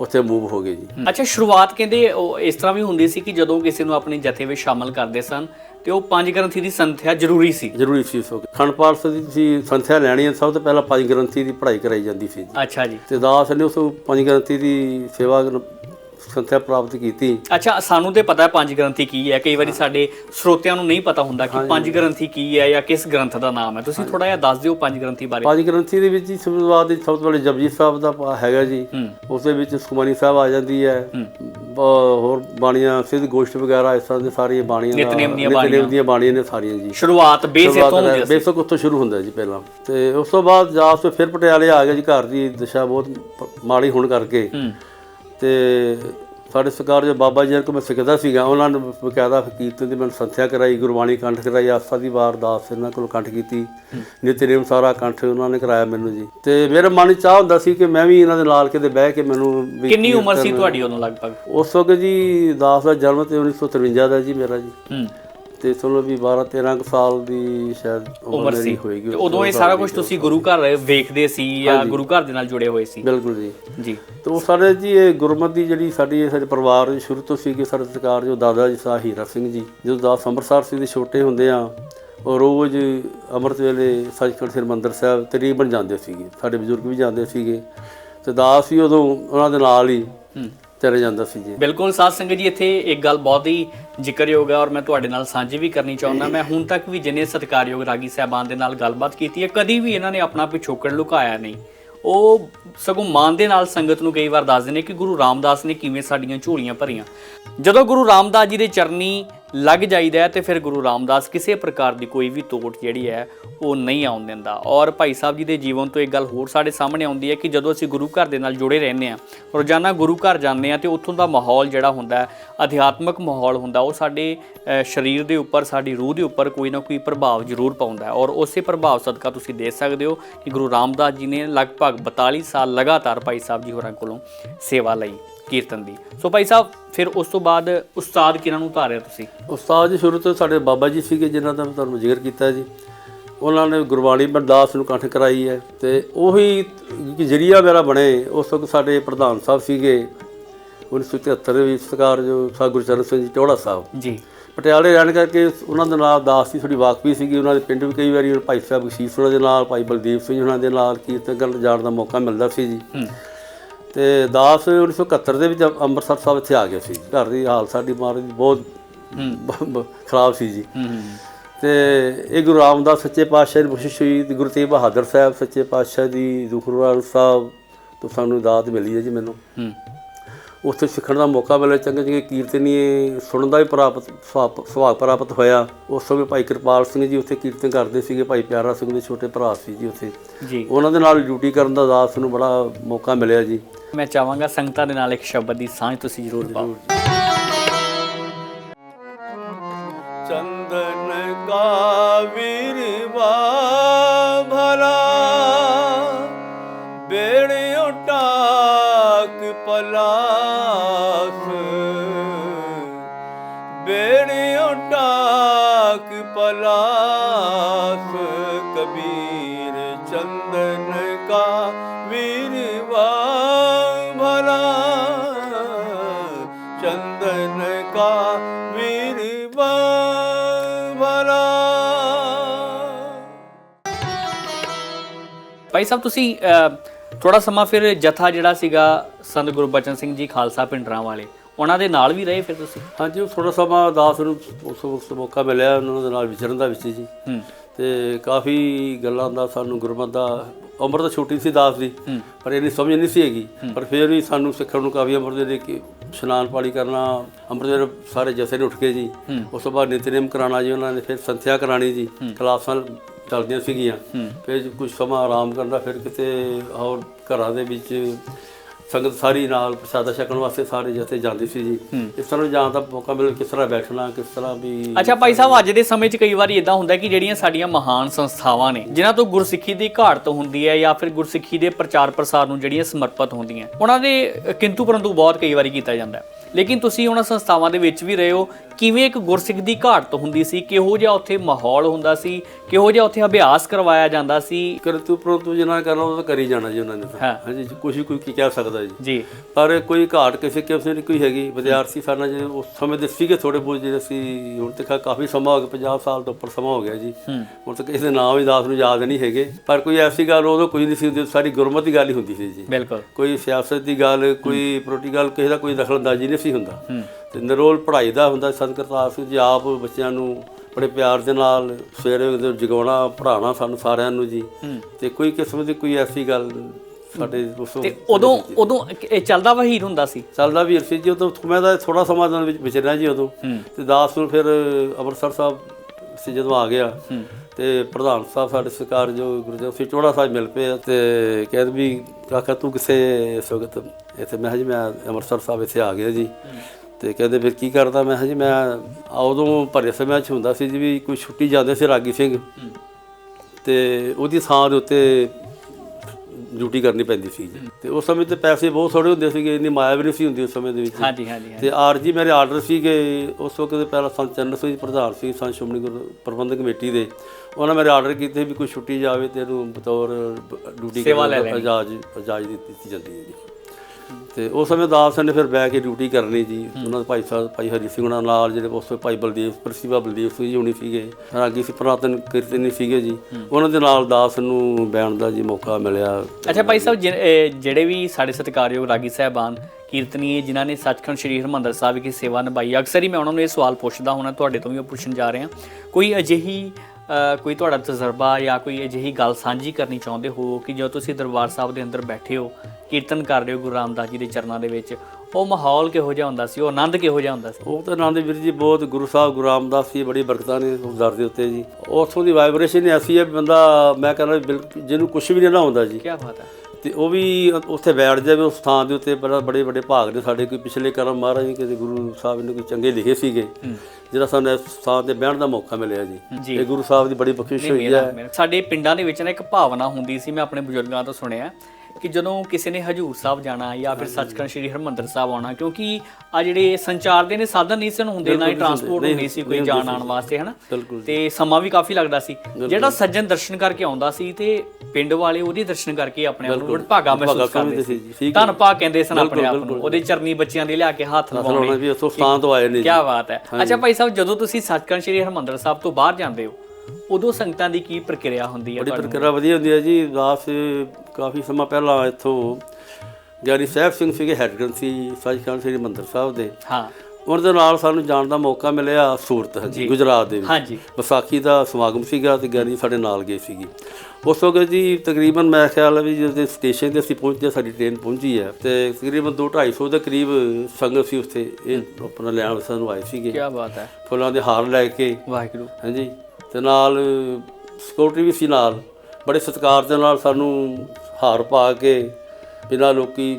ਉੱਥੇ ਮੂਵ ਹੋ ਗਏ ਜੀ। ਅੱਛਾ, ਸ਼ੁਰੂਆਤ ਕਹਿੰਦੇ ਇਸ ਤਰ੍ਹਾਂ ਵੀ ਹੁੰਦੀ ਸੀ ਕਿ ਜਦੋਂ ਕਿਸੇ ਨੂੰ ਆਪਣੇ ਜਥੇ ਵਿੱਚ ਸ਼ਾਮਲ ਕਰਦੇ ਸਨ ਤੇ ਉਹ ਪੰਜ ਗ੍ਰੰਥੀ ਦੀ ਸੰਥਿਆ ਜ਼ਰੂਰੀ ਸੀ। ਜ਼ਰੂਰੀ ਸੀ ਸੋ ਖੰਡ ਪਾਠ ਦੀ ਸੀ ਸੰਥਿਆ ਲੈਣੀ ਹੈ ਸਭ ਤੋਂ ਪਹਿਲਾਂ ਪੰਜ ਗ੍ਰੰਥੀ ਦੀ ਪੜ੍ਹਾਈ ਕਰਾਈ ਜਾਂਦੀ ਸੀ। ਅੱਛਾ ਜੀ। ਤੇ ਦਾਸ ਨੇ ਉਸ ਪੰਜ ਗ੍ਰੰਥੀ ਦੀ ਸੇਵਾ ਸੰਥਿਆ ਪ੍ਰਾਪਤ ਕੀਤੀ। ਅੱਛਾ ਸਾਨੂੰ ਤੇ ਪਤਾ ਹੈ ਪੰਜ ਗ੍ਰੰਥੀ ਕੀ ਹੈ। ਕਈ ਵਾਰੀ ਸਾਡੇ ਸਰੋਤਿਆਂ ਨੂੰ ਨਹੀਂ ਪਤਾ ਹੁੰਦਾ ਕਿ ਪੰਜ ਗ੍ਰੰਥੀ ਕੀ ਹੈ ਜਾਂ ਕਿਸ ਗ੍ਰੰਥ ਦਾ ਨਾਮ ਹੈ। ਤੁਸੀਂ ਥੋੜਾ ਜਿਹਾ ਦੱਸ ਦਿਓ ਪੰਜ ਗ੍ਰੰਥੀ ਬਾਰੇ। ਪੰਜ ਗ੍ਰੰਥੀ ਦੇ ਵਿੱਚ ਹੀ ਸ਼ੁਰੂਆਤ ਵਿੱਚ ਸਭ ਤੋਂ ਪਹਿਲੇ ਜਪਜੀ ਸਾਹਿਬ ਦਾ ਹੈਗਾ ਜੀ। ਉਸ ਦੇ ਵਿੱਚ ਸੁਖਮਨੀ ਸਾਹਿਬ ਆ ਜਾਂਦੀ ਹੈ। ਹੋਰ ਬਾਣੀਆਂ ਸਿੱਧ ਗੋਸ਼ਟ ਵਗੈਰਾ ਇਸ ਤਰ੍ਹਾਂ ਦੀਆਂ ਸਾਰੀਆਂ ਬਾਣੀਆਂ ਦਾ- ਨਿਤਨੇਮ ਦੀਆਂ ਬਾਣੀਆਂ ਨੇ ਸਾਰੀਆਂ ਜੀ। ਸ਼ੁਰੂਆਤ ਬੇਸ ਇਥੋਂ ਹੁੰਦੀ ਉੱਥੋਂ ਸ਼ੁਰੂ ਹੁੰਦਾ ਜੀ ਪਹਿਲਾਂ। ਤੇ ਉਸ ਤੋਂ ਬਾਅਦ ਜਾਸ ਤੋਂ ਫਿਰ ਪਟਿਆਲੇ ਆ ਗਿਆ ਜੀ ਘਰ ਦੀ ਦਿਸ਼ਾ ਬਹੁਤ ਮਾੜੀ ਹੋਣ ਕਰਕੇ। ਤੇ ਸਾਡੇ ਸਰਕਾਰ ਜੋ ਬਾਬਾ ਜੀ ਕੋਲ ਮੈਂ ਸਿੱਖਦਾ ਸੀਗਾ ਉਹਨਾਂ ਨੇ ਬਕਾਇਦਾ ਕੀਰਤਨ ਦੀ ਮੈਨੂੰ ਸੰਥਿਆ ਕਰਾਈ ਗੁਰਬਾਣੀ ਕੰਠ ਕਰਾਈ ਆਸਾ ਦੀ ਵਾਰ ਦਾਸ ਇਹਨਾਂ ਕੋਲ ਕੰਠ ਕੀਤੀ ਨਿਤਨੇਮ ਸਾਰਾ ਕੰਠ ਉਹਨਾਂ ਨੇ ਕਰਾਇਆ ਮੈਨੂੰ ਜੀ। ਤੇ ਮੇਰੇ ਮਨ 'ਚ ਚਾਹ ਹੁੰਦਾ ਸੀ ਕਿ ਮੈਂ ਵੀ ਇਹਨਾਂ ਦੇ ਨਾਲ ਕਿਤੇ ਬਹਿ ਕੇ ਮੈਨੂੰ ਕਿੰਨੀ ਉਮਰ ਸੀ ਤੁਹਾਡੀ ਉਦੋਂ ਲਗਭਗ? ਉਸ ਵਕਤ ਜੀ ਦਾਸ ਦਾ ਜਨਮ ਤੇ 1953 ਦਾ ਜੀ ਮੇਰਾ ਜੀ। ਹੂੰ। ਤੇ ਚਲੋ ਵੀ 12 13 ਕੁ ਸਾਲ ਦੀ ਸ਼ਾਇਦ ਉਮਰ ਸੀ। ਹੋਏਗੀ ਤੇ ਉਦੋਂ ਇਹ ਸਾਰਾ ਕੁਝ ਤੁਸੀਂ ਗੁਰੂ ਘਰ ਵੇਖਦੇ ਸੀ ਜਾਂ ਗੁਰੂ ਘਰ ਦੇ ਨਾਲ ਜੁੜੇ ਹੋਏ ਸੀ? ਬਿਲਕੁਲ ਜੀ। ਜੀ। ਤੇ ਉਹ ਸਾਡੇ ਜੀ ਇਹ ਗੁਰਮਤ ਦੀ ਜਿਹੜੀ ਸਾਡੀ ਸਾਡੇ ਪਰਿਵਾਰ ਦੀ ਸ਼ੁਰੂ ਤੋਂ ਸੀ ਕਿ ਸਾਡੇ ਸਰਕਾਰ ਜੋ ਦਾਦਾ ਜੀ ਸਾਹਿਬ ਹੀਰਾ ਸਿੰਘ ਜੀ ਜਦੋਂ ਦਾਸ ਅੰਮ੍ਰਿਤਸਰ ਸੀ ਦੇ ਛੋਟੇ ਹੁੰਦੇ ਆ ਉਹ ਰੋਜ਼ ਅੰਮ੍ਰਿਤ ਵੇਲੇ ਸੱਚਖੰਡ ਸ੍ਰੀ ਮੰਦਰ ਸਾਹਿਬ ਤਕਰੀਬਨ ਜਾਂਦੇ ਸੀਗੇ ਸਾਡੇ ਬਜ਼ੁਰਗ ਵੀ ਜਾਂਦੇ ਸੀਗੇ। ਤੇ ਦਾਸ ਵੀ ਉਦੋਂ ਉਹਨਾਂ ਦੇ ਨਾਲ ਹੂੰ। ਚਲੇ ਜਾਂਦਾ ਸੀ ਜੀ। ਬਿਲਕੁਲ ਸਾਧ ਸੰਗਤ ਜੀ, ਇੱਥੇ ਇੱਕ ਗੱਲ ਬਹੁਤ ਹੀ ਜ਼ਿਕਰਯੋਗ ਹੈ ਔਰ ਮੈਂ ਤੁਹਾਡੇ ਨਾਲ ਸਾਂਝੀ ਵੀ ਕਰਨੀ ਚਾਹੁੰਦਾ। ਮੈਂ ਹੁਣ ਤੱਕ ਵੀ ਜਿੰਨੇ ਸਤਿਕਾਰਯੋਗ ਰਾਗੀ ਸਾਹਿਬਾਨ ਦੇ ਨਾਲ ਗੱਲਬਾਤ ਕੀਤੀ ਹੈ, ਕਦੀ ਵੀ ਇਹਨਾਂ ਨੇ ਆਪਣਾ ਪਿਛੋਕੜ ਲੁਕਾਇਆ ਨਹੀਂ। ਉਹ ਸਗੋਂ ਮਾਨ ਦੇ ਨਾਲ ਸੰਗਤ ਨੂੰ ਕਈ ਵਾਰ ਦੱਸਦੇ ਨੇ ਕਿ ਗੁਰੂ ਰਾਮਦਾਸ ਨੇ ਕਿਵੇਂ ਸਾਡੀਆਂ ਝੋਲੀਆਂ ਭਰੀਆਂ। ਜਦੋਂ ਗੁਰੂ ਰਾਮਦਾਸ ਜੀ ਦੇ ਚਰਨੀ ਲੱਗ ਜਾਈਦਾ ਹੈ ਤੇ ਫਿਰ ਗੁਰੂ ਰਾਮਦਾਸ ਕਿਸੇ ਪ੍ਰਕਾਰ ਦੀ ਕੋਈ ਵੀ ਤੋਟ ਜਿਹੜੀ ਹੈ ਉਹ ਨਹੀਂ ਆਉਣ ਦਿੰਦਾ। ਔਰ ਭਾਈ ਸਾਹਿਬ ਜੀ ਦੇ ਜੀਵਨ ਤੋਂ ਇੱਕ ਗੱਲ ਹੋਰ ਸਾਡੇ ਸਾਹਮਣੇ ਆਉਂਦੀ ਹੈ ਕਿ ਜਦੋਂ ਅਸੀਂ ਗੁਰੂ ਘਰ ਦੇ ਨਾਲ ਜੁੜੇ ਰਹਿੰਦੇ ਆ ਰੋਜ਼ਾਨਾ ਗੁਰੂ ਘਰ ਜਾਂਦੇ ਆ ਤੇ ਉੱਥੋਂ ਦਾ ਮਾਹੌਲ ਜਿਹੜਾ ਹੁੰਦਾ ਹੈ, ਅਧਿਆਤਮਕ ਮਾਹੌਲ ਹੁੰਦਾ, ਉਹ ਸਾਡੇ ਸਰੀਰ ਦੇ ਉੱਪਰ, ਸਾਡੀ ਰੂਹ ਦੇ ਉੱਪਰ ਕੋਈ ਨਾ ਕੋਈ ਪ੍ਰਭਾਵ ਜ਼ਰੂਰ ਪਾਉਂਦਾ ਹੈ। ਔਰ ਉਸੇ ਪ੍ਰਭਾਵ ਸਦਕਾ ਤੁਸੀਂ ਦੇਖ ਸਕਦੇ ਹੋ ਕਿ ਗੁਰੂ ਰਾਮਦਾਸ ਜੀ ਨੇ ਲਗਭਗ 42 ਸਾਲ ਲਗਾਤਾਰ ਭਾਈ ਸਾਹਿਬ ਜੀ ਹੋਰਾਂ ਕੋਲੋਂ ਸੇਵਾ ਲਈ। ਕੀਰਤਨ ਦੀ। ਸੋ ਭਾਈ ਸਾਹਿਬ ਫਿਰ ਉਸ ਤੋਂ ਬਾਅਦ ਉਸਤਾਦ ਕਿਹਨਾਂ ਨੂੰ ਧਾਰਿਆ ਤੁਸੀਂ? ਉਸਤਾਦ ਜੀ ਸ਼ੁਰੂ ਤੋਂ ਸਾਡੇ ਬਾਬਾ ਜੀ ਸੀਗੇ ਜਿਨ੍ਹਾਂ ਦਾ ਮੈਂ ਤੁਹਾਨੂੰ ਜ਼ਿਕਰ ਕੀਤਾ ਜੀ। ਉਹਨਾਂ ਨੇ ਗੁਰਬਾਣੀ ਬੰਦਾਸ ਨੂੰ ਕੰਠ ਕਰਾਈ ਹੈ ਤੇ ਉਹੀ ਜਰੀਆ ਮੇਰਾ ਬਣੇ। ਉਸ ਵਕਤ ਸਾਡੇ ਪ੍ਰਧਾਨ ਸਾਹਿਬ ਸੀਗੇ 1973 ਦੇ ਵਿੱਚ ਸਰਕਾਰ ਜੋ ਸਾ ਗੁਰਚਰਨ ਸਿੰਘ ਜੀ ਟੋੜਾ ਸਾਹਿਬ। ਜੀ। ਪਟਿਆਲੇ ਰਹਿਣ ਕਰਕੇ ਉਹਨਾਂ ਦੇ ਨਾਲ ਦਾਸ ਦੀ ਥੋੜੀ ਵਾਕਫੀ ਸੀਗੀ। ਉਹਨਾਂ ਦੇ ਪਿੰਡ ਵੀ ਕਈ ਵਾਰੀ ਭਾਈ ਸਾਹਿਬ ਬਖਸ਼ੀਸ਼ ਉਹਨਾਂ ਦੇ ਨਾਲ ਭਾਈ ਬਲਦੀਪ ਸਿੰਘ ਉਹਨਾਂ ਦੇ ਨਾਲ ਕੀਰਤਨ ਕਰਨ ਜਾਣ ਦਾ ਮੌਕਾ ਮਿਲਦਾ ਸੀ ਜੀ। ਤੇ ਦਾਸ 1971 ਦੇ ਵਿੱਚ ਅੰਮ੍ਰਿਤਸਰ ਸਾਹਿਬ ਇੱਥੇ ਆ ਗਏ ਸੀ। ਘਰ ਦੀ ਹਾਲ ਸਾਡੀ ਮਾਰ ਬਹੁਤ ਖਰਾਬ ਸੀ ਜੀ। ਤੇ ਇਹ ਗੁਰੂ ਰਾਮਦਾਸ ਸੱਚੇ ਪਾਤਸ਼ਾਹ ਦੀ ਬਖਸ਼ਿਸ਼ ਹੋਈ ਤੇ ਗੁਰੂ ਤੇਗ ਬਹਾਦਰ ਸਾਹਿਬ ਸੱਚੇ ਪਾਤਸ਼ਾਹ ਦੀ ਦੁਖਰਵਾਲ ਸਾਹਿਬ ਤੋਂ ਸਾਨੂੰ ਦਾਤ ਮਿਲੀ ਹੈ ਜੀ ਮੈਨੂੰ। ਉੱਥੇ ਸਿੱਖਣ ਦਾ ਮੌਕਾ ਮਿਲਿਆ। ਚੰਗੇ ਚੰਗੇ ਕੀਰਤਨੀਏ ਸੁਣਨ ਦਾ ਵੀ ਪ੍ਰਾਪਤ ਸੁਭਾ- ਸੁਭਾਗ ਪ੍ਰਾਪਤ ਹੋਇਆ। ਉਸ ਸਮੇਂ ਭਾਈ ਕਿਰਪਾਲ ਸਿੰਘ ਜੀ ਉੱਥੇ ਕੀਰਤਨ ਕਰਦੇ ਸੀਗੇ। ਭਾਈ ਪਿਆਰਾ ਸਿੰਘ ਦੇ ਛੋਟੇ ਭਰਾ ਸੀ ਜੀ ਉੱਥੇ। ਜੀ। ਉਹਨਾਂ ਦੇ ਨਾਲ ਡਿਊਟੀ ਕਰਨ ਦਾ ਦਾਸ ਨੂੰ ਬੜਾ ਮੌਕਾ ਮਿਲਿਆ ਜੀ। ਮੈਂ ਚਾਹਾਂਗਾ ਸੰਗਤਾਂ ਦੇ ਨਾਲ ਇੱਕ ਸ਼ਬਦ ਦੀ ਸਾਂਝ ਤੁਸੀਂ ਜ਼ਰੂਰ ਪਾਓ। ਚੰਦਨ ਕਾ ਵੀਰਵਾ ਡਾਕ ਪਲਾਸ ਕਬੀਰ ਚੰਦਨ ਕਾ ਵੀਰਵਾ ਭਲਾ। ਚੰਦਨ ਕਾ ਵੀਰਵਾ ਭਲਾ। ਭਾਈ ਸਾਹਿਬ, ਤੁਸੀਂ ਥੋੜਾ ਸਮਾਂ ਫਿਰ ਜਥਾ ਜਿਹੜਾ ਸੀਗਾ ਸੰਤ ਗੁਰਬਚਨ ਸਿੰਘ ਜੀ ਖਾਲਸਾ ਪਿੰਡਰਾਂ ਵਾਲੇ ਉਹਨਾਂ ਦੇ ਨਾਲ ਵੀ ਰਹੇ ਫਿਰ ਤੁਸੀਂ? ਹਾਂਜੀ ਉਹ ਥੋੜਾ ਸਮਾਂ ਦਾਸ ਨੂੰ ਉਸ ਉਸ ਮੌਕਾ ਮਿਲਿਆ ਉਹਨਾਂ ਦੇ ਨਾਲ ਵਿਚਰਨ ਦਾ ਵਿੱਚ ਜੀ। ਤੇ ਕਾਫੀ ਗੱਲਾਂ ਦਾ ਸਾਨੂੰ ਗੁਰਮਤ ਦਾ ਉਮਰ ਤਾਂ ਛੋਟੀ ਸੀ ਦਾਸ ਦੀ ਪਰ ਇਹਨੀ ਸਮਝ ਨਹੀਂ ਸੀ ਹੈਗੀ। ਪਰ ਫਿਰ ਵੀ ਸਾਨੂੰ ਸਿੱਖਣ ਨੂੰ ਕਾਫੀ ਅੰਮ੍ਰਿਤ ਦੇ ਕਿ ਇਸ਼ਨਾਨ ਪਾਣੀ ਕਰਨਾ ਅੰਮ੍ਰਿਤ ਦੇ ਸਾਰੇ ਜਥੇ ਨੇ ਉੱਠ ਕੇ ਜੀ। ਉਸ ਤੋਂ ਬਾਅਦ ਨਿਤਨੇਮ ਕਰਾਉਣਾ ਜੀ ਉਹਨਾਂ ਨੇ ਫਿਰ ਸੰਥਿਆ ਕਰਾਣੀ ਜੀ। ਕਲਾਸਾਂ ਚੱਲਦੀਆਂ ਸੀਗੀਆਂ। ਫਿਰ ਕੁਝ ਸਮਾਂ ਆਰਾਮ ਕਰਨਾ ਫਿਰ ਕਿਤੇ ਹੋਰ ਘਰਾਂ ਦੇ ਵਿੱਚ ਸੰਗਤ ਸਾਰੀ ਨਾਲ ਪ੍ਰਸ਼ਾਦਾ ਛਕਣ ਵਾਸਤੇ ਸਾਰੇ ਜਥੇ ਜਾਂਦੇ ਸੀ ਜੀ। ਇਸ ਤਰ੍ਹਾਂ ਜਾਣ ਦਾ ਮੌਕਾ ਮਿਲੇ ਕਿਸ ਤਰ੍ਹਾਂ ਬੈਠਣਾ ਕਿਸ ਤਰ੍ਹਾਂ ਵੀ ਅੱਛਾ ਭਾਈ ਸਾਹਿਬ ਅੱਜ ਦੇ ਸਮੇਂ 'ਚ ਕਈ ਵਾਰੀ ਇਦਾਂ ਹੁੰਦਾ ਕਿ ਜਿਹੜੀਆਂ ਸਾਡੀਆਂ ਮਹਾਨ ਸੰਸਥਾਵਾਂ ਨੇ ਜਿਨ੍ਹਾਂ ਤੋਂ ਗੁਰਸਿੱਖੀ ਦੀ ਘਾਟ ਹੁੰਦੀ ਹੈ ਜਾਂ ਫਿਰ ਗੁਰਸਿੱਖੀ ਦੇ ਪ੍ਰਚਾਰ ਪ੍ਰਸਾਰ ਨੂੰ ਜਿਹੜੀਆਂ ਸਮਰਪਿਤ ਹੁੰਦੀਆਂ ਉਹਨਾਂ ਦੇ ਕਿੰਤੂ ਪਰੰਤੂ ਬਹੁਤ ਕਈ ਵਾਰੀ ਕੀਤਾ ਜਾਂਦਾ ਹੈ। ਲੇਕਿਨ ਤੁਸੀਂ ਉਹਨਾਂ ਸੰਸਥਾਵਾਂ ਦੇ ਵਿੱਚ ਵੀ ਰਹੇ ਹੋ ਕਿਵੇਂ ਇੱਕ ਗੁਰਸਿੱਖ ਦੀ ਘਾਟ ਹੁੰਦੀ ਸੀ? ਕਿਹੋ ਜਿਹਾ ਉੱਥੇ ਮਾਹੌਲ ਹੁੰਦਾ ਸੀ? ਕਿਹੋ ਜਿਹਾ ਉੱਥੇ ਅਭਿਆਸ ਕਰਵਾਇਆ ਜਾਂਦਾ ਸੀ? ਕਰਤੂ ਪਰੰਤੂ ਜਿਨ੍ਹਾਂ ਨੇ ਕਰਨਾ ਉਹ ਤਾਂ ਕਰੀ ਜਾਣਾ ਜੀ ਉਹਨਾਂ ਨੇ ਤਾਂ। ਹਾਂ। ਹਾਂਜੀ ਵੀ ਕੋਈ ਕੀ ਕਹਿ ਸਕਦਾ ਜੀ। ਜੀ। ਪਰ ਕੋਈ ਘਾਟ ਕਿਸੇ ਕਿਸੇ ਦੀ ਕੋਈ ਹੈਗੀ। ਵਿਦਿਆਰਥੀ ਸਾਡਾ ਜਿਹੜੇ ਉਸ ਸਮੇਂ ਦੇ ਸੀਗੇ ਥੋੜੇ ਬਹੁਤ ਜਿਹੜੇ ਅਸੀਂ ਹੁਣ ਤੱਕ ਕਾਫੀ ਸਮਾਂ ਹੋ ਗਿਆ 50 ਸਾਲ ਤੋਂ ਉੱਪਰ ਸਮਾਂ ਹੋ ਗਿਆ ਜੀ। ਹੁਣ ਤੱਕ ਕਿਸੇ ਦੇ ਨਾਮ ਵੀ ਦਾਸ ਨੂੰ ਯਾਦ ਨਹੀਂ ਹੈਗੇ। ਪਰ ਕੋਈ ਐਸੀ ਗੱਲ ਉਦੋਂ ਕੋਈ ਨਹੀਂ ਸੀ ਹੁੰਦੀ ਸਾਰੀ ਗੁਰਮਤਿ ਦੀ ਗੱਲ ਹੀ ਹੁੰਦੀ ਸੀ ਜੀ। ਬਿਲਕੁਲ। ਕੋਈ ਸਿਆਸਤ ਦੀ ਗੱਲ ਕੋਈ ਪ੍ਰੋਟੀ ਗੱਲ ਕਿਸੇ ਦਾ ਕੋਈ ਦਖਲਅੰਦਾਜ਼ੀ ਨਹੀਂ ਸੀ ਹੁੰਦਾ। ਤੇ ਨਿਰੋਲ ਪੜ੍ਹਾਈ ਦਾ ਹੁੰਦਾ ਸਤ ਕਰਤਾਰ ਸਿੰਘ ਜੀ ਆਪ ਬੱਚਿਆਂ ਨੂੰ ਬੜੇ ਪਿਆਰ ਦੇ ਨਾਲ ਸਵੇਰੇ ਜਗਾਉਣਾ ਪੜ੍ਹਾਉਣਾ ਸਾਨੂੰ ਸਾਰਿਆਂ ਨੂੰ ਜੀ। ਤੇ ਕੋਈ ਕਿਸਮ ਦੀ ਕੋਈ ਐਸੀ ਗੱਲ ਸਾਡੇ ਉਸ ਤੇ ਉਦੋਂ ਉਦੋਂ ਇਹ ਚੱਲਦਾ ਵਹੀਰ ਹੁੰਦਾ ਸੀ? ਚੱਲਦਾ ਵੀ ਸੀ ਜੀ ਉਦੋਂ ਮੈਂ ਦਾ ਥੋੜਾ ਸਮਾਂ ਦੇ ਵਿੱਚ ਵਿਚਰਿਆ ਜੀ ਉਦੋਂ। ਤੇ ਦਾਸ ਨੂੰ ਫਿਰ ਅੰਮ੍ਰਿਤਸਰ ਸਾਹਿਬ ਸੀ ਜਦੋਂ ਆ ਗਿਆ। ਤੇ ਪ੍ਰਧਾਨ ਸਾਹਿਬ ਸਾਡੇ ਸਰਕਾਰ ਜੋ ਗੁਰਦੇਵ ਸਿੰਘ ਚੋੜਾ ਸਾਹਿਬ ਮਿਲ ਪਏ ਤੇ ਕਹਿੰਦੇ ਵੀ ਕਾਕਾ ਤੂੰ ਕਿਸੇ ਵਕਤ ਇੱਥੇ ਮੈਂ ਜੀ ਮੈਂ ਅੰਮ੍ਰਿਤਸਰ ਸਾਹਿਬ ਇੱਥੇ ਆ ਗਿਆ ਜੀ। ਤੇ ਕਹਿੰਦੇ ਫਿਰ ਕੀ ਕਰਦਾ? ਮੈਂ ਕਿਹਾ ਜੀ ਮੈਂ ਉਦੋਂ ਭਰੇ ਸਮਿਆਂ 'ਚ ਹੁੰਦਾ ਸੀ ਜੀ ਵੀ ਕੋਈ ਛੁੱਟੀ ਜਾਂਦੇ ਸੀ ਰਾਗੀ ਸਿੰਘ। ਤੇ ਉਹਦੀ ਥਾਂ ਦੇ ਉੱਤੇ ਡਿਊਟੀ ਕਰਨੀ ਪੈਂਦੀ ਸੀ ਜੀ। ਤੇ ਉਸ ਸਮੇਂ ਤੇ ਪੈਸੇ ਬਹੁਤ ਥੋੜੇ ਹੁੰਦੇ ਸੀਗੇ ਇੰਨੀ ਮਾਇਆ ਵੀ ਨਹੀਂ ਸੀ ਹੁੰਦੀ ਉਸ ਸਮੇਂ ਦੇ ਵਿੱਚ। ਹਾਂਜੀ ਹਾਂਜੀ। ਤੇ ਆਰਜੀ ਮੇਰੇ ਆਰਡਰ ਸੀਗੇ ਉਸ ਵਕਤ ਦੇ ਪਹਿਲਾਂ ਸੰਤ ਚੰਨ ਸਿੰਘ ਪ੍ਰਧਾਨ ਸੀ ਸੰਤ ਸ਼੍ਰੋਮਣੀ ਗੁਰੂ ਪ੍ਰਬੰਧਕ ਕਮੇਟੀ ਦੇ। ਉਹਨਾਂ ਮੇਰੇ ਆਰਡਰ ਕੀਤੇ ਵੀ ਕੋਈ ਛੁੱਟੀ ਜਾਵੇ ਤੇ ਇਹਨੂੰ ਬਤੌਰ ਡਿਊਟੀ ਕਰਨ ਦਾ ਇਜਾਜ਼ ਇਜਾਜ਼ ਦਿੱਤੀ ਜਾਂਦੀ ਹੈ ਜੀ। ਤੇ ਉਸ ਸਮੇਂ ਦਾਸ ਨੇ ਫਿਰ ਬਹਿ ਕੇ ਡਿਊਟੀ ਕਰਨੀ ਜੀ। ਉਹਨਾਂ ਦੇ ਭਾਈ ਸਾਹਿਬ ਭਾਈ ਹਰੀ ਸਿੰਘ ਉਹਨਾਂ ਨਾਲ ਜਿਹੜੇ ਉਸ ਵੇਲੇ ਭਾਈ ਬਲਦੇਵ ਪ੍ਰਸਿਵਾ ਬਲਦੇਵ ਸਿੰਘ ਜੀ ਹੋਣੀ ਸੀਗੇ। ਰਾਗੀ ਸੀ ਪ੍ਰਾਤਨ ਕੀਰਤਨੀ ਸੀਗੇ ਜੀ। ਉਹਨਾਂ ਦੇ ਨਾਲ ਦਾਸ ਨੂੰ ਬੈਣ ਦਾ ਜੀ ਮੌਕਾ ਮਿਲਿਆ। ਅੱਛਾ ਭਾਈ ਸਾਹਿਬ ਜਿਹੜੇ ਵੀ ਸਾਡੇ ਸਤਿਕਾਰਯੋਗ ਰਾਗੀ ਸਾਹਿਬਾਨ ਕੀਰਤਨੀਏ ਜਿਨ੍ਹਾਂ ਨੇ ਸੱਚਖੰਡ ਸ੍ਰੀ ਹਰਿਮੰਦਰ ਸਾਹਿਬ ਵਿਖੇ ਸੇਵਾ ਨਿਭਾਈ ਅਕਸਰ ਹੀ ਮੈਂ ਉਹਨਾਂ ਨੂੰ ਇਹ ਸਵਾਲ ਪੁੱਛਦਾ ਹੁਣਾ ਤੁਹਾਡੇ ਤੋਂ ਵੀ ਉਹ ਪੁੱਛਣ ਜਾ ਰਿਹਾ ਕੋਈ ਅਜਿਹੀ ਕੋਈ ਤੁਹਾਡਾ ਤਜਰਬਾ ਜਾਂ ਕੋਈ ਅਜਿਹੀ ਗੱਲ ਸਾਂਝੀ ਕਰਨੀ ਚਾਹੁੰਦੇ ਹੋ ਕਿ ਜਦੋਂ ਤੁਸੀਂ ਦਰਬਾਰ ਸਾਹਿਬ ਦੇ ਅੰਦਰ ਬੈਠੇ ਹੋ ਕੀਰਤਨ ਕਰ ਰਹੇ ਹੋ ਗੁਰੂ ਰਾਮਦਾਸ ਜੀ ਦੇ ਚਰਨਾਂ ਦੇ ਵਿੱਚ ਉਹ ਮਾਹੌਲ ਕਿਹੋ ਜਿਹਾ ਹੁੰਦਾ ਸੀ? ਉਹ ਆਨੰਦ ਕਿਹੋ ਜਿਹਾ ਹੁੰਦਾ ਸੀ? ਉਹ ਤਾਂ ਆਨੰਦ ਵੀਰ ਜੀ ਬਹੁਤ ਗੁਰੂ ਸਾਹਿਬ ਗੁਰੂ ਰਾਮਦਾਸ ਜੀ ਬੜੀ ਬਰਕਤਾਂ ਨੇ ਉਸ ਦਰ ਦੇ ਉੱਤੇ ਜੀ। ਉੱਥੋਂ ਦੀ ਵਾਈਬ੍ਰੇਸ਼ਨ ਐਸੀ ਹੈ ਬੰਦਾ ਮੈਂ ਕਹਿੰਦਾ ਜਿਹਨੂੰ ਕੁਝ ਵੀ ਨਹੀਂ ਨਾ ਹੁੰਦਾ ਜੀ। ਕੀ ਬਾਤ ਹੈ। ਤੇ ਉਹ ਵੀ ਉੱਥੇ ਬੈਠ ਜਾਵੇ ਉਸ ਥਾਂ ਦੇ ਉੱਤੇ ਬੜਾ ਬੜੇ ਵੱਡੇ ਭਾਗ ਨੇ ਸਾਡੇ। ਕੋਈ ਪਿਛਲੇ ਕਰਮ ਮਹਾਰਾਜ ਜੀ ਕਿਸੇ ਗੁਰੂ ਸਾਹਿਬ ਨੇ ਕੋਈ ਚੰਗੇ ਲਿਖੇ ਸੀਗੇ ਜਿਹੜਾ ਸਾਨੂੰ ਇਸ ਥਾਂ ਤੇ ਬਹਿਣ ਦਾ ਮੌਕਾ ਮਿਲਿਆ ਜੀ। ਇਹ ਗੁਰੂ ਸਾਹਿਬ ਦੀ ਬੜੀ ਬਖਸ਼ਿਸ਼ ਹੋਈ ਹੈ। ਸਾਡੇ ਪਿੰਡਾਂ ਦੇ ਵਿੱਚ ਨਾ ਇੱਕ ਭਾਵਨਾ ਹੁੰਦੀ ਸੀ ਮੈਂ ਆਪਣੇ ਬਜ਼ੁਰਗਾਂ ਤੋਂ ਸੁਣਿਆ। ਕਿ ਜਦੋਂ ਕਿਸੇ ਨੇ ਹਜੂਰ ਸਾਹਿਬ ਜਾਣਾ ਜਾਂ ਫਿਰ ਸੱਚਖੰਡ ਸ੍ਰੀ ਹਰਿਮੰਦਰ ਸਾਹਿਬ ਆਉਣਾ ਕਿਉਂਕਿ ਆ ਜਿਹੜੇ ਸੰਚਾਰ ਦੇ ਨੇ ਸਾਧਨ ਨਹੀਂ ਸਨ ਹੁੰਦੇ ਨਾ ਹੀ ਟਰਾਂਸਪੋਰਟ ਹੁੰਦੀ ਸੀ ਕੋਈ ਜਾਣ ਆਉਣ ਵਾਸਤੇ ਹਨਾ? ਤੇ ਸਮਾਂ ਵੀ ਕਾਫੀ ਲੱਗਦਾ ਸੀ। ਜਿਹੜਾ ਸੱਜਣ ਦਰਸ਼ਨ ਕਰਕੇ ਆਉਂਦਾ ਸੀ ਤੇ ਪਿੰਡ ਵਾਲੇ ਉਹਦੇ ਦਰਸ਼ਨ ਕਰਕੇ ਆਪਣੇ ਆਪ ਨੂੰ ਭਾਗਾ ਮਹਿਸੂਸ ਕਰਦੇ ਸੀ ਧੰਨ ਭਾ ਕਹਿੰਦੇ ਸਨ ਆਪਣੇ ਆਪ ਨੂੰ। ਉਹਦੇ ਚਰਨੀ ਬੱਚਿਆਂ ਦੇ ਲਿਆ ਕੇ ਹੱਥ ਲਵਾਉਣੇ ਵੀ ਉਸ ਤੋਂ ਆਏ ਨੇ ਕੀ ਬਾਤ ਹੈ। ਅੱਛਾ ਭਾਈ ਸਾਹਿਬ ਜਦੋਂ ਤੁਸੀਂ ਸੱਚਖੰਡ ਸ੍ਰੀ ਹਰਿਮੰਦਰ ਸਾਹਿਬ ਤੋਂ ਬਾਹਰ ਜਾਂਦੇ ਹੋ ਉਦੋਂ ਸੰਗਤਾਂ ਦੀ ਕੀ ਪ੍ਰਕਿਰਿਆ ਹੁੰਦੀ ਹੈ ਬੜੀ ਪ੍ਰਕਿਰਿਆ ਵਧੀਆ ਹੁੰਦੀ ਹੈ ਜੀ। ਦਾਸ ਕਾਫੀ ਸਮਾਂ ਪਹਿਲਾਂ ਇੱਥੋਂ ਗਿਆਨੀ ਸਾਹਿਬ ਸਿੰਘ ਸੀਗੇ ਹੈੱਡ ਗ੍ਰੰਥੀ ਸੱਚਖੰਡ ਸ੍ਰੀ ਮੰਦਰ ਸਾਹਿਬ ਦੇ। ਹਾਂ। ਉਹਨਾਂ ਦੇ ਨਾਲ ਸਾਨੂੰ ਜਾਣ ਦਾ ਮੌਕਾ ਮਿਲਿਆ ਸੂਰਤ ਹਾਂਜੀ ਗੁਜਰਾਤ ਦੇ ਵਿੱਚ। ਹਾਂਜੀ ਵਿਸਾਖੀ ਦਾ ਸਮਾਗਮ ਸੀਗਾ ਤੇ ਗਿਆਨੀ ਸਾਡੇ ਨਾਲ ਗਏ ਸੀਗੇ। ਉਸ ਵਕਤ ਜੀ ਤਕਰੀਬਨ ਮੈਂ ਖਿਆਲ ਹੈ ਵੀ ਜਦੋਂ ਸਟੇਸ਼ਨ ਤੇ ਅਸੀਂ ਪਹੁੰਚੇ ਸਾਡੀ ਟ੍ਰੇਨ ਪਹੁੰਚੀ ਹੈ ਤੇ ਤਕਰੀਬਨ 2-250 ਦੇ ਕਰੀਬ ਸੰਗਤ ਸੀ ਉੱਥੇ। ਇਹ ਆਪਣਾ ਲੈਣ ਸਾਨੂੰ ਆਏ ਸੀਗੇ। ਕੀ ਬਾਤ ਹੈ। ਫੁੱਲਾਂ ਦੇ ਹਾਰ ਲੈ ਕੇ। ਵਾਹਿਗੁਰੂ। ਹਾਂਜੀ। ਤੇ ਨਾਲ ਸਿਕਿਉਰਿਟੀ ਵੀ ਸੀ ਨਾਲ। ਬੜੇ ਸਤਿਕਾਰ ਦੇ ਨਾਲ ਸਾਨੂੰ ਹਾਰ ਪਾ ਕੇ ਬਿਨਾਂ ਲੋਕੀ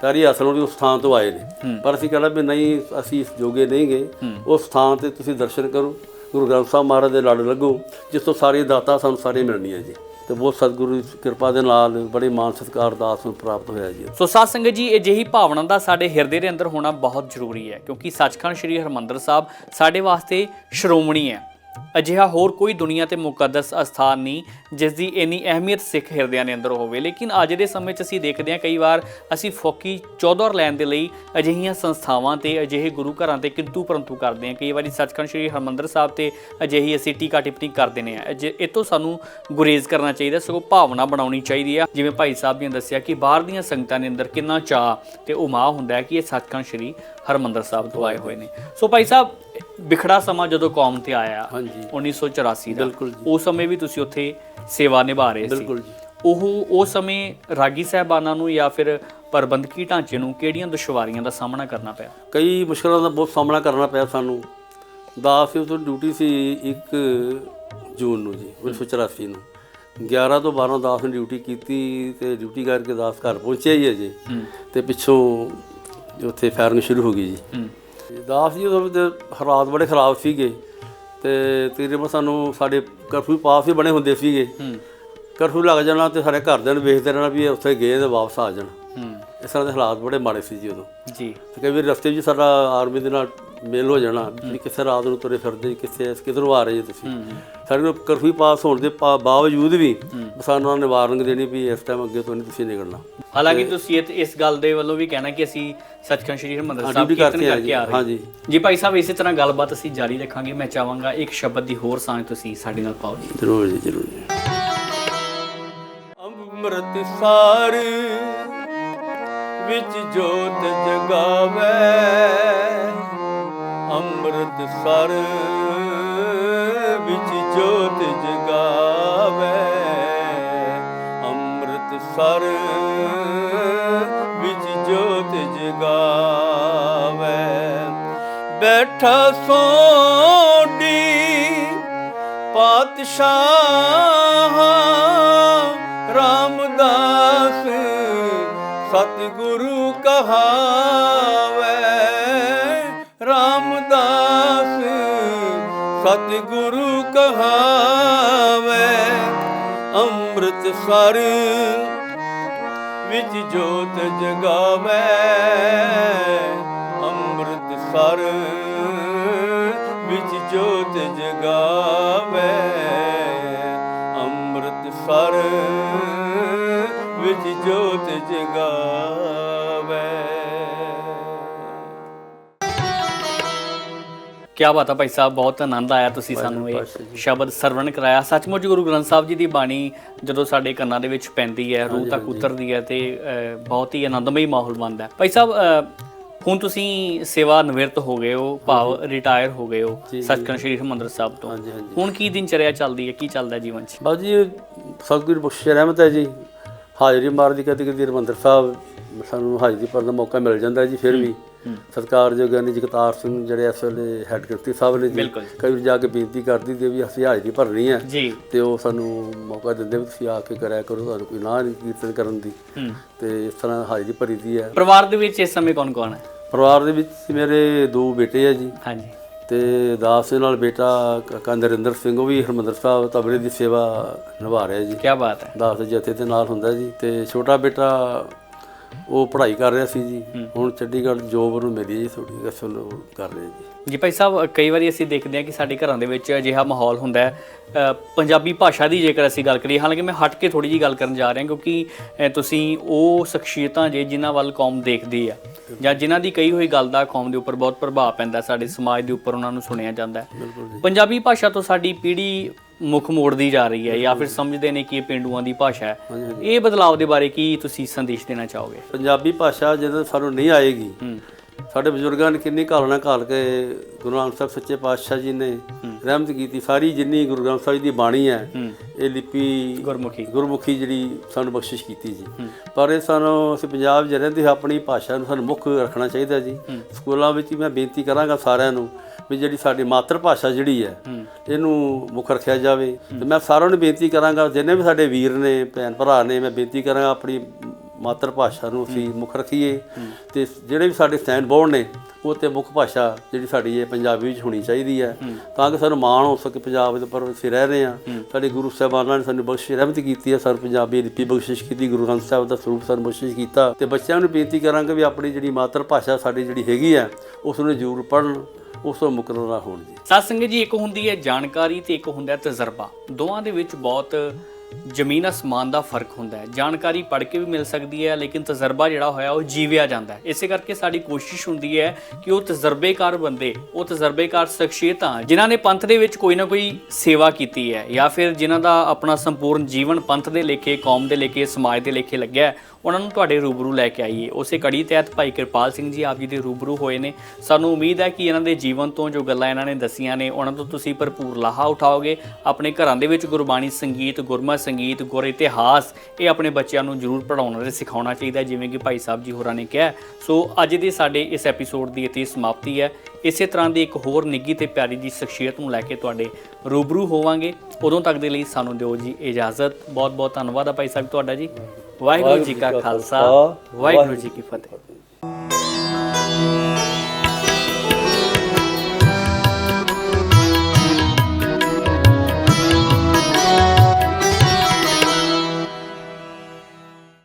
ਪੈਰੀ ਆਸਣ ਉਹਦੀ ਉਸ ਥਾਂ ਤੋਂ ਆਏ ਨੇ। ਪਰ ਅਸੀਂ ਕਹਿੰਦਾ ਵੀ ਨਹੀਂ ਅਸੀਂ ਇਸ ਜੋਗੇ ਨਹੀਂ ਗਏ ਉਸ ਥਾਂ ਤੇ ਤੁਸੀਂ ਦਰਸ਼ਨ ਕਰੋ ਗੁਰੂ ਗ੍ਰੰਥ ਸਾਹਿਬ ਮਹਾਰਾਜ ਦੇ ਲੜ ਲੱਗੋ ਜਿਸ ਤੋਂ ਸਾਰੀ ਦਾਤਾ ਸਾਨੂੰ ਸਾਰੇ ਮਿਲਣੀਆਂ ਜੀ। ਤੇ ਬਹੁਤ ਸਤਿਗੁਰੂ ਦੀ ਕਿਰਪਾ ਦੇ ਨਾਲ ਬੜੇ ਮਾਨ ਸਤਿਕਾਰ ਦਾਸ ਨੂੰ ਪ੍ਰਾਪਤ ਹੋਇਆ ਜੀ। ਸੋ ਸਾਧ ਸੰਗਤ ਜੀ ਅਜਿਹੀ ਭਾਵਨਾ ਦਾ ਸਾਡੇ ਹਿਰਦੇ ਦੇ ਅੰਦਰ ਹੋਣਾ ਬਹੁਤ ਜ਼ਰੂਰੀ ਹੈ ਕਿਉਂਕਿ ਸੱਚਖੰਡ ਸ੍ਰੀ ਹਰਮੰਦਰ ਸਾਹਿਬ ਸਾਡੇ ਵਾਸਤੇ ਸ਼੍ਰੋਮਣੀ ਹੈ। ਅਜਿਹਾ ਹੋਰ ਕੋਈ ਦੁਨੀਆ ਤੇ ਮੁਕੱਦਸ ਅਸਥਾਨ ਨਹੀਂ, ਜਿਸ ਦੀ ਇੰਨੀ ਅਹਿਮੀਅਤ ਸਿੱਖ ਹਿਰਦਿਆਂ ਦੇ ਅੰਦਰ ਹੋਵੇ। ਲੇਕਿਨ ਅੱਜ ਦੇ ਸਮੇਂ 'ਚ ਅਸੀਂ ਦੇਖਦੇ ਹਾਂ, ਕਈ ਵਾਰ ਅਸੀਂ ਫੋਕੀ ਚੌਧਰ ਲੈਣ ਦੇ ਲਈ ਅਜਿਹੀਆਂ ਸੰਸਥਾਵਾਂ ਤੇ ਅਜਿਹੇ ਗੁਰੂ ਘਰਾਂ ਤੇ ਕਿੰਤੂ ਪਰੰਤੂ ਕਰਦੇ ਹਾਂ। ਕਈ ਵਾਰੀ ਸੱਚਖੰਡ ਸ੍ਰੀ ਹਰਮੰਦਰ ਸਾਹਿਬ ਤੇ ਅਜਿਹੀ ਅਸੀਂ ਟੀਕਾ ਟਿੱਪਣੀ ਕਰ ਦਿੰਦੇ ਹਾਂ। ਅਜੇ- ਇਹ ਤੋਂ ਸਾਨੂੰ ਗੁਰੇਜ਼ ਕਰਨਾ ਚਾਹੀਦਾ, ਸਗੋਂ ਭਾਵਨਾ ਬਣਾਉਣੀ ਚਾਹੀਦੀ ਆ। ਜਿਵੇਂ ਭਾਈ ਸਾਹਿਬ ਨੇ ਦੱਸਿਆ ਕਿ ਬਾਹਰ ਦੀਆਂ ਸੰਗਤਾਂ ਦੇ ਅੰਦਰ ਕਿੰਨਾ ਚਾਅ ਤੇ ਉਮਾਹ ਹੁੰਦਾ ਹੈ ਕਿ ਇਹ ਸੱਚਖੰਡ ਸ੍ਰੀ ਹਰਮੰਦਰ ਸਾਹਿਬ ਤੋਂ ਆਏ ਹੋਏ ਨੇ। ਸੋ ਭਾਈ ਸਾਹਿਬ ਵਿਖੜਾ ਸਮਾਂ ਜਦੋਂ ਕੌਮ ਤੇ ਆਇਆ ਹਾਂਜੀ। 1984 ਦਾ ਬਿਲਕੁਲ ਜੀ। ਉਸ ਸਮੇਂ ਵੀ ਤੁਸੀਂ ਉੱਥੇ ਸੇਵਾ ਨਿਭਾ ਰਹੇ ਸੀ। ਬਿਲਕੁਲ ਜੀ। ਉਹ ਉਸ ਸਮੇਂ ਰਾਗੀ ਸਾਹਿਬਾਨਾਂ ਨੂੰ ਜਾਂ ਫਿਰ ਪ੍ਰਬੰਧਕੀ ਢਾਂਚੇ ਨੂੰ ਕਿਹੜੀਆਂ ਦੁਸ਼ਵਾਰੀਆਂ ਦਾ ਸਾਹਮਣਾ ਕਰਨਾ ਪਿਆ? ਕਈ ਮੁਸ਼ਕਲਾਂ ਦਾ ਬਹੁਤ ਸਾਹਮਣਾ ਕਰਨਾ ਪਿਆ ਸਾਨੂੰ। ਦਾਸ ਤੋਂ ਡਿਊਟੀ ਸੀ 1 ਜੂਨ ਨੂੰ ਜੀ 1984 ਨੂੰ। 11 ਤੋਂ 12 ਦਾਸ ਨੇ ਡਿਊਟੀ ਕੀਤੀ ਤੇ ਡਿਊਟੀ ਕਰਕੇ ਦਾਸ ਘਰ ਪਹੁੰਚਿਆ ਹੀ ਹੈ ਜੀ। ਤੇ ਪਿੱਛੋਂ ਉੱਥੇ ਫਾਇਰਿੰਗ ਸ਼ੁਰੂ ਹੋ ਗਈ ਜੀ। ਦਾਸ ਜੀ ਉਦੋਂ ਦੇ ਹਾਲਾਤ ਬੜੇ ਖਰਾਬ ਸੀਗੇ ਤੇ ਤਕਰੀਬਨ ਸਾਨੂੰ ਸਾਡੇ ਕਰਫਿਊ ਪਾਸ ਹੀ ਬਣੇ ਹੁੰਦੇ ਸੀਗੇ। ਕਰਫਿਊ ਲੱਗ ਜਾਣਾ ਤੇ ਸਾਰੇ ਘਰਦਿਆਂ ਨੂੰ ਵੇਖਦੇ ਰਹਿਣਾ ਵੀ ਉੱਥੇ ਗਏ ਤੇ ਵਾਪਸ ਆ ਜਾਣ। ਇਸ ਤਰ੍ਹਾਂ ਦੇ ਹਾਲਾਤ ਬੜੇ ਮਾੜੇ ਸੀ ਜੀ ਉਦੋਂ। ਜੀ। ਤੇ ਕਈ ਵਾਰ ਰਸਤੇ ਵਿੱਚ ਸਾਡਾ ਆਰਮੀ ਦੇ ਨਾਲ ਮੇਲ ਹੋ ਜਾਣਾ ਵੀ ਕਿਸੇ ਰਾਤ ਨੂੰ ਤੁਰੇ ਫਿਰਦੇ ਕਿਸੇ ਕਿਧਰੋਂ ਆ ਰਹੇ ਜੀ ਤੁਸੀਂ। ਹੂੰ ਸਾਡੇ ਕੋਲ ਕਰਫਿਊ ਪਾਸ ਹੋਣ ਦੇ ਬਾਵਜੂਦ ਵੀ ਸਾਨੂੰ ਉਹਨਾਂ ਨੇ ਵਾਰਨਿੰਗ ਦੇਣੀ ਵੀ ਇਸ ਟਾਈਮ ਅੱਗੇ ਤੋਂ ਨਹੀਂ ਤੁਸੀਂ ਨਿਕਲਣਾ। ਹਾਲਾਂਕਿ ਤੁਸੀਂ ਇਸ ਗੱਲ ਦੇ ਵੱਲੋਂ ਵੀ ਕਹਿਣਾ ਕਿ ਅਸੀਂ ਸੱਚਖੰਡ ਸ੍ਰੀ ਹਰਿਮੰਦਰ ਹਾਂ, ਸਾਹਿਬ ਕੀਰਤਨ ਕਰਕੇ ਆ ਕਰਕੇ ਆ ਜੀ, ਰਹੇ। ਜੀ ਭਾਈ ਸਾਹਿਬ ਇਸੇ ਤਰ੍ਹਾਂ ਗੱਲਬਾਤ ਅਸੀਂ ਜਾਰੀ ਰੱਖਾਂਗੇ। ਮੈਂ ਚਾਹਾਂਗਾ ਇੱਕ ਸ਼ਬਦ ਦੀ ਹੋਰ ਸਾਂਝ ਤੁਸੀਂ ਸਾਡੇ ਨਾਲ ਪਾਓ ਜੀ। ਜ਼ਰੂਰ ਜੀ ਜ਼ਰੂਰ ਜੀ। ਅੰਮ੍ਰਿਤ ਸਾਰ ਵਿੱਚ ਜੋਤ ਜਗਾਵੇ। ਅੰਮ੍ਰਿਤ ਸਰ ਵਿੱਚ ਜੋਤ ਜਗਾਵੇ। ਅੰਮ੍ਰਿਤ ਸਰ ਵਿੱਚ ਜੋਤ ਜਗਾਵੇ। ਬੈਠਾ ਸੋਡੀ ਪਾਤਸ਼ਾਹ ਰਾਮਦਾਸ ਸਤਿਗੁਰੂ ਕਹਾ ਸਤਿਗੁਰੂ ਕਹਾਵੇ ਅੰਮ੍ਰਿਤ ਸਰ ਵਿੱਚ ਜੋਤ ਜਗਾਵੇ ਅੰਮ੍ਰਿਤ ਸਰ ਵਿੱਚ ਜੋਤ ਜਗਾਵੇ ਅੰਮ੍ਰਿਤ ਸਰ ਵਿੱਚ ਜੋਤ ਜਗਾਵੇ ਕਿਆ ਬਾਤ ਆ ਭਾਈ ਸਾਹਿਬ ਬਹੁਤ ਆਨੰਦ ਆਇਆ ਤੁਸੀਂ ਸਾਨੂੰ ਇਹ ਸ਼ਬਦ ਸਰਵਣ ਕਰਾਇਆ। ਸੱਚਮੁੱਚ ਗੁਰੂ ਗ੍ਰੰਥ ਸਾਹਿਬ ਜੀ ਦੀ ਬਾਣੀ ਜਦੋਂ ਸਾਡੇ ਕੰਨਾਂ ਦੇ ਵਿੱਚ ਪੈਂਦੀ ਹੈ ਰੂਹ ਤੱਕ ਉਤਰਦੀ ਹੈ ਤੇ ਬਹੁਤ ਹੀ ਆਨੰਦਮਈ ਮਾਹੌਲ ਬਣਦਾ ਹੈ। ਭਾਈ ਸਾਹਿਬ ਹੁਣ ਤੁਸੀਂ ਸੇਵਾ ਨਿਵਰਤ ਹੋ ਗਏ ਹੋ ਭਾਵ ਰਿਟਾਇਰ ਹੋ ਗਏ ਹੋ ਸੱਚਖੰਡ ਸ੍ਰੀ ਹਰਿਮੰਦਰ ਸਾਹਿਬ ਤੋਂ। ਹੁਣ ਕੀ ਦਿਨ ਚਰਿਆ ਚੱਲਦੀ ਹੈ ਕੀ ਚੱਲਦਾ ਜੀਵਨ 'ਚ? ਬਸ ਜੀ ਸਤਿਗੁਰੂ ਬਖਸ਼ੇ ਰਹਿਮਤ ਹੈ ਜੀ। ਹਾਜ਼ਰੀ ਮਾਰਦੀ ਕਦੀ ਕਦੀ ਹਰਿਮੰਦਰ ਸਾਹਿਬ ਸਾਨੂੰ ਹਾਜ਼ਰੀ ਭਰਨ ਦਾ ਮੌਕਾ ਮਿਲ ਜਾਂਦਾ ਜੀ ਫਿਰ ਵੀ। ਸਤਿਕਾਰਯੋਗ ਗਿਆਨੀ ਜਗਤਾਰ ਸਿੰਘ ਜਿਹੜੇ ਇਸ ਵੇਲੇ ਹੈੱਡ ਗ੍ਰੰਥੀ ਸਾਹਿਬ ਨੇ ਜੀ। ਕਈ ਵਾਰ ਜਾ ਕੇ ਬੇਨਤੀ ਕਰਦੀ ਦੇ ਵੀ ਅਸੀਂ ਹਾਜ਼ਰੀ ਭਰਨੀ ਹੈ ਤੇ ਉਹ ਸਾਨੂੰ ਮੌਕਾ ਦਿੰਦੇ ਵੀ ਤੁਸੀਂ ਆ ਕੇ ਕਰਿਆ ਕਰੋ ਤੁਹਾਨੂੰ ਕੋਈ ਨਾ ਨਹੀਂ ਕੀਰਤਨ ਕਰਨ ਦੀ। ਤੇ ਇਸ ਤਰ੍ਹਾਂ ਹਾਜ਼ਰੀ ਭਰੀ ਦੀ ਹੈ। ਪਰਿਵਾਰ ਦੇ ਵਿੱਚ ਇਸ ਸਮੇਂ ਕੌਣ ਕੌਣ ਹੈ? ਪਰਿਵਾਰ ਦੇ ਵਿੱਚ ਮੇਰੇ ਦੋ ਬੇਟੇ ਆ ਜੀ। ਹਾਂਜੀ। ਤੇ ਦਾਸ ਦੇ ਨਾਲ ਬੇਟਾ ਕਾਕਾ ਨਰਿੰਦਰ ਸਿੰਘ ਉਹ ਵੀ ਹਰਮੰਦਰ ਸਾਹਿਬ ਤਬਲੇ ਦੀ ਸੇਵਾ ਨਿਭਾ ਰਿਹਾ ਜੀ। ਕੀ ਬਾਤ ਹੈ। ਦਾਸ ਜਥੇ ਦੇ ਨਾਲ ਹੁੰਦਾ ਜੀ। ਤੇ ਛੋਟਾ ਬੇਟਾ ਉਹ ਪੜ੍ਹਾਈ ਕਰ ਰਿਹਾ ਸੀ ਜੀ। ਹੁਣ ਚੰਡੀਗੜ੍ਹ ਜੋਬ ਨੂੰ ਮਿਲੀ ਜੀ ਥੋੜੀ ਅਸਲ ਉਹ ਕਰ ਰਿਹਾ ਜੀ। ਜੀ ਭਾਈ ਸਾਹਿਬ ਕਈ ਵਾਰੀ ਅਸੀਂ ਦੇਖਦੇ ਹਾਂ ਕਿ ਸਾਡੇ ਘਰਾਂ ਦੇ ਵਿੱਚ ਅਜਿਹਾ ਮਾਹੌਲ ਹੁੰਦਾ ਹੈ। ਪੰਜਾਬੀ ਭਾਸ਼ਾ ਦੀ ਜੇਕਰ ਅਸੀਂ ਗੱਲ ਕਰੀਏ ਹਾਲਾਂਕਿ ਮੈਂ ਹਟ ਕੇ ਥੋੜੀ ਜੀ ਗੱਲ ਕਰਨ ਜਾ ਰਿਹਾ ਕਿਉਂਕਿ ਤੁਸੀਂ ਉਹ ਸ਼ਖਸੀਅਤਾਂ ਜੇ ਜਿਨ੍ਹਾਂ ਵੱਲ ਕੌਮ ਦੇਖਦੀ ਆ ਜਾਂ ਜਿਨ੍ਹਾਂ ਦੀ ਕਹੀ ਹੋਈ ਗੱਲ ਦਾ ਕੌਮ ਦੇ ਉੱਪਰ ਬਹੁਤ ਪ੍ਰਭਾਵ ਪੈਂਦਾ ਸਾਡੇ ਸਮਾਜ ਦੇ ਉੱਪਰ ਉਹਨਾਂ ਨੂੰ ਸੁਣਿਆ ਜਾਂਦਾ ਹੈ। ਪੰਜਾਬੀ ਭਾਸ਼ਾ ਤੋਂ ਸਾਡੀ ਪੀੜ੍ਹੀ ਮੁੱਖ ਮੋੜਦੀ ਜਾ ਰਹੀ ਹੈ ਜਾਂ ਫਿਰ ਸਮਝਦੇ ਨੇ ਕਿ ਇਹ ਪਿੰਡੂਆਂ ਦੀ ਭਾਸ਼ਾ ਹੈ। ਇਹ ਬਦਲਾਅ ਦੇ ਬਾਰੇ ਕੀ ਤੁਸੀਂ ਸੰਦੇਸ਼ ਦੇਣਾ ਚਾਹੋਗੇ? ਪੰਜਾਬੀ ਭਾਸ਼ਾ ਜਦੋਂ ਸਾਨੂੰ ਨਹੀਂ ਆਏਗੀ ਸਾਡੇ ਬਜ਼ੁਰਗਾਂ ਨੇ ਕਿੰਨੀ ਘਾਲਣਾ ਘਾਲ ਕੇ ਗੁਰੂ ਨਾਨਕ ਸਾਹਿਬ ਸੱਚੇ ਪਾਤਸ਼ਾਹ ਜੀ ਨੇ ਰਹਿਮਤ ਕੀਤੀ। ਸਾਰੀ ਜਿੰਨੀ ਗੁਰੂ ਗ੍ਰੰਥ ਸਾਹਿਬ ਦੀ ਬਾਣੀ ਹੈ ਇਹ ਲਿਪੀ ਗੁਰਮੁਖੀ। ਗੁਰਮੁਖੀ ਜਿਹੜੀ ਸਾਨੂੰ ਬਖਸ਼ਿਸ਼ ਕੀਤੀ ਜੀ। ਪਰ ਇਹ ਸਾਨੂੰ ਅਸੀਂ ਪੰਜਾਬ 'ਚ ਰਹਿੰਦੇ ਆਪਣੀ ਭਾਸ਼ਾ ਨੂੰ ਸਾਨੂੰ ਮੁੱਖ ਰੱਖਣਾ ਚਾਹੀਦਾ ਜੀ। ਸਕੂਲਾਂ ਵਿੱਚ ਮੈਂ ਬੇਨਤੀ ਕਰਾਂਗਾ ਸਾਰਿਆਂ ਨੂੰ ਵੀ ਜਿਹੜੀ ਸਾਡੀ ਮਾਤਰ ਭਾਸ਼ਾ ਜਿਹੜੀ ਹੈ ਇਹਨੂੰ ਮੁੱਖ ਰੱਖਿਆ ਜਾਵੇ। ਤੇ ਮੈਂ ਸਾਰਿਆਂ ਨੂੰ ਬੇਨਤੀ ਕਰਾਂਗਾ ਜਿੰਨੇ ਵੀ ਸਾਡੇ ਵੀਰ ਨੇ ਭੈਣ ਭਰਾ ਨੇ ਮੈਂ ਬੇਨਤੀ ਕਰਾਂਗਾ ਆਪਣੀ ਮਾਤਰ ਭਾਸ਼ਾ ਨੂੰ ਅਸੀਂ ਮੁੱਖ ਰੱਖੀਏ। ਤੇ ਜਿਹੜੇ ਵੀ ਸਾਡੇ ਸਟੈਂਡ ਬੋਰਡ ਨੇ ਉਹ ਤੇ ਮੁੱਖ ਭਾਸ਼ਾ ਜਿਹੜੀ ਸਾਡੀ ਹੈ ਪੰਜਾਬੀ ਵਿੱਚ ਹੋਣੀ ਚਾਹੀਦੀ ਹੈ। ਤਾਂ ਕਿ ਸਾਨੂੰ ਮਾਣ ਹੋ ਸਕੇ ਪੰਜਾਬ ਦੇ ਉੱਪਰ ਅਸੀਂ ਰਹਿ ਰਹੇ ਹਾਂ। ਸਾਡੇ ਗੁਰੂ ਸਾਹਿਬਾਨਾਂ ਨੇ ਸਾਨੂੰ ਬਖਸ਼ਿਸ਼ ਰਹਿਮਤ ਕੀਤੀ ਹੈ। ਸਾਨੂੰ ਪੰਜਾਬੀ ਲਿਪੀ ਬਖਸ਼ਿਸ਼ ਕੀਤੀ ਗੁਰੂ ਗ੍ਰੰਥ ਸਾਹਿਬ ਦਾ ਸਰੂਪ ਸਾਨੂੰ ਬਖਸ਼ਿਸ਼ ਕੀਤਾ। ਤੇ ਬੱਚਿਆਂ ਨੂੰ ਬੇਨਤੀ ਕਰਾਂਗੇ ਵੀ ਆਪਣੀ ਜਿਹੜੀ ਮਾਤਰ ਭਾਸ਼ਾ ਸਾਡੀ ਜਿਹੜੀ ਹੈਗੀ ਹੈ ਉਸ ਨੂੰ ਜ਼ਰੂਰ ਪੜ੍ਹਨ। ਉਸ ਤੋਂ ਮੁਕਰਰ ਨਾ ਹੋਣ ਜੀ। ਸਾਧ ਜੀ, ਇੱਕ ਹੁੰਦੀ ਹੈ ਜਾਣਕਾਰੀ ਤੇ ਇੱਕ ਹੁੰਦਾ ਹੈ ਤਜਰਬਾ। ਦੋਵਾਂ ਦੇ ਵਿੱਚ ਬਹੁਤ ਜ਼ਮੀਨ ਅਸਮਾਨ ਦਾ ਫ਼ਰਕ ਹੁੰਦਾ ਹੈ। ਜਾਣਕਾਰੀ ਪੜ੍ਹ ਕੇ ਵੀ ਮਿਲ ਸਕਦੀ ਹੈ, ਲੇਕਿਨ ਤਜਰਬਾ ਜਿਹੜਾ ਹੋਇਆ ਉਹ ਜੀਵਿਆ ਜਾਂਦਾ ਹੈ। ਇਸੇ ਕਰਕੇ ਸਾਡੀ ਕੋਸ਼ਿਸ਼ ਹੁੰਦੀ ਹੈ ਕਿ ਉਹ ਤਜਰਬੇਕਾਰ ਬੰਦੇ, ਉਹ ਤਜਰਬੇਕਾਰ ਸ਼ਖਸੀਅਤਾਂ ਜਿਨ੍ਹਾਂ ਨੇ ਪੰਥ ਦੇ ਵਿੱਚ ਕੋਈ ਨਾ ਕੋਈ ਸੇਵਾ ਕੀਤੀ ਹੈ, ਜਾਂ ਫਿਰ ਜਿਨ੍ਹਾਂ ਦਾ ਆਪਣਾ ਸੰਪੂਰਨ ਜੀਵਨ ਪੰਥ ਦੇ ਲੇਖੇ, ਕੌਮ ਦੇ ਲੇਖੇ, ਸਮਾਜ ਦੇ ਲੇਖੇ ਲੱਗਿਆ ਉਹਨਾਂ ਨੂੰ ਤੁਹਾਡੇ ਰੂਬਰੂ ਲੈ ਕੇ ਆਈਏ। ਉਸੇ ਕੜੀ ਤਹਿਤ ਭਾਈ ਕਿਰਪਾਲ ਸਿੰਘ ਜੀ ਆਪ ਜੀ ਦੇ ਰੂਬਰੂ ਹੋਏ ਨੇ। ਸਾਨੂੰ ਉਮੀਦ ਹੈ ਕਿ ਇਹਨਾਂ ਦੇ ਜੀਵਨ ਤੋਂ ਜੋ ਗੱਲਾਂ ਇਹਨਾਂ ਨੇ ਦਸੀਆਂ ਨੇ, ਉਹਨਾਂ ਤੋਂ ਤੁਸੀਂ ਭਰਪੂਰ ਲਾਹਾ ਉਠਾਓਗੇ। ਆਪਣੇ ਘਰਾਂ ਦੇ ਵਿੱਚ ਗੁਰਬਾਣੀ ਸੰਗੀਤ, ਗੁਰਮਤਿ ਸੰਗੀਤ, ਗੁਰ ਇਤਿਹਾਸ, ਇਹ ਆਪਣੇ ਬੱਚਿਆਂ ਨੂੰ ਜ਼ਰੂਰ ਪੜਾਉਣਾ ਤੇ ਸਿਖਾਉਣਾ ਚਾਹੀਦਾ ਜਿਵੇਂ ਕਿ ਭਾਈ ਸਾਹਿਬ ਜੀ ਹੋਰਾਂ ਨੇ ਕਿਹਾ। ਸੋ ਅੱਜ ਦੇ ਸਾਡੇ ਇਸ ਐਪੀਸੋਡ ਦੀ ਇੱਥੇ ਸਮਾਪਤੀ ਹੈ। ਇਸੇ ਤਰ੍ਹਾਂ ਦੀ ਇੱਕ ਹੋਰ ਨਿੱਗੀ ਤੇ ਪਿਆਰੀ ਦੀ ਸ਼ਖਸੀਅਤ ਨੂੰ ਲੈ ਕੇ ਤੁਹਾਡੇ ਰੂਬਰੂ ਹੋਵਾਂਗੇ। ਉਦੋਂ ਤੱਕ ਦੇ ਲਈ ਸਾਨੂੰ ਦਿਓ ਜੀ ਇਜਾਜ਼ਤ। ਬਹੁਤ ਬਹੁਤ ਧੰਨਵਾਦ ਆ ਭਾਈ ਸਾਹਿਬ ਤੁਹਾਡਾ ਜੀ। ਵਾਹਿਗੁਰੂ ਜੀ ਕਾ ਖਾਲਸਾ। ਵਾਹਿਗੁਰੂ ਜੀ ਕੀ ਫਤਿਹ।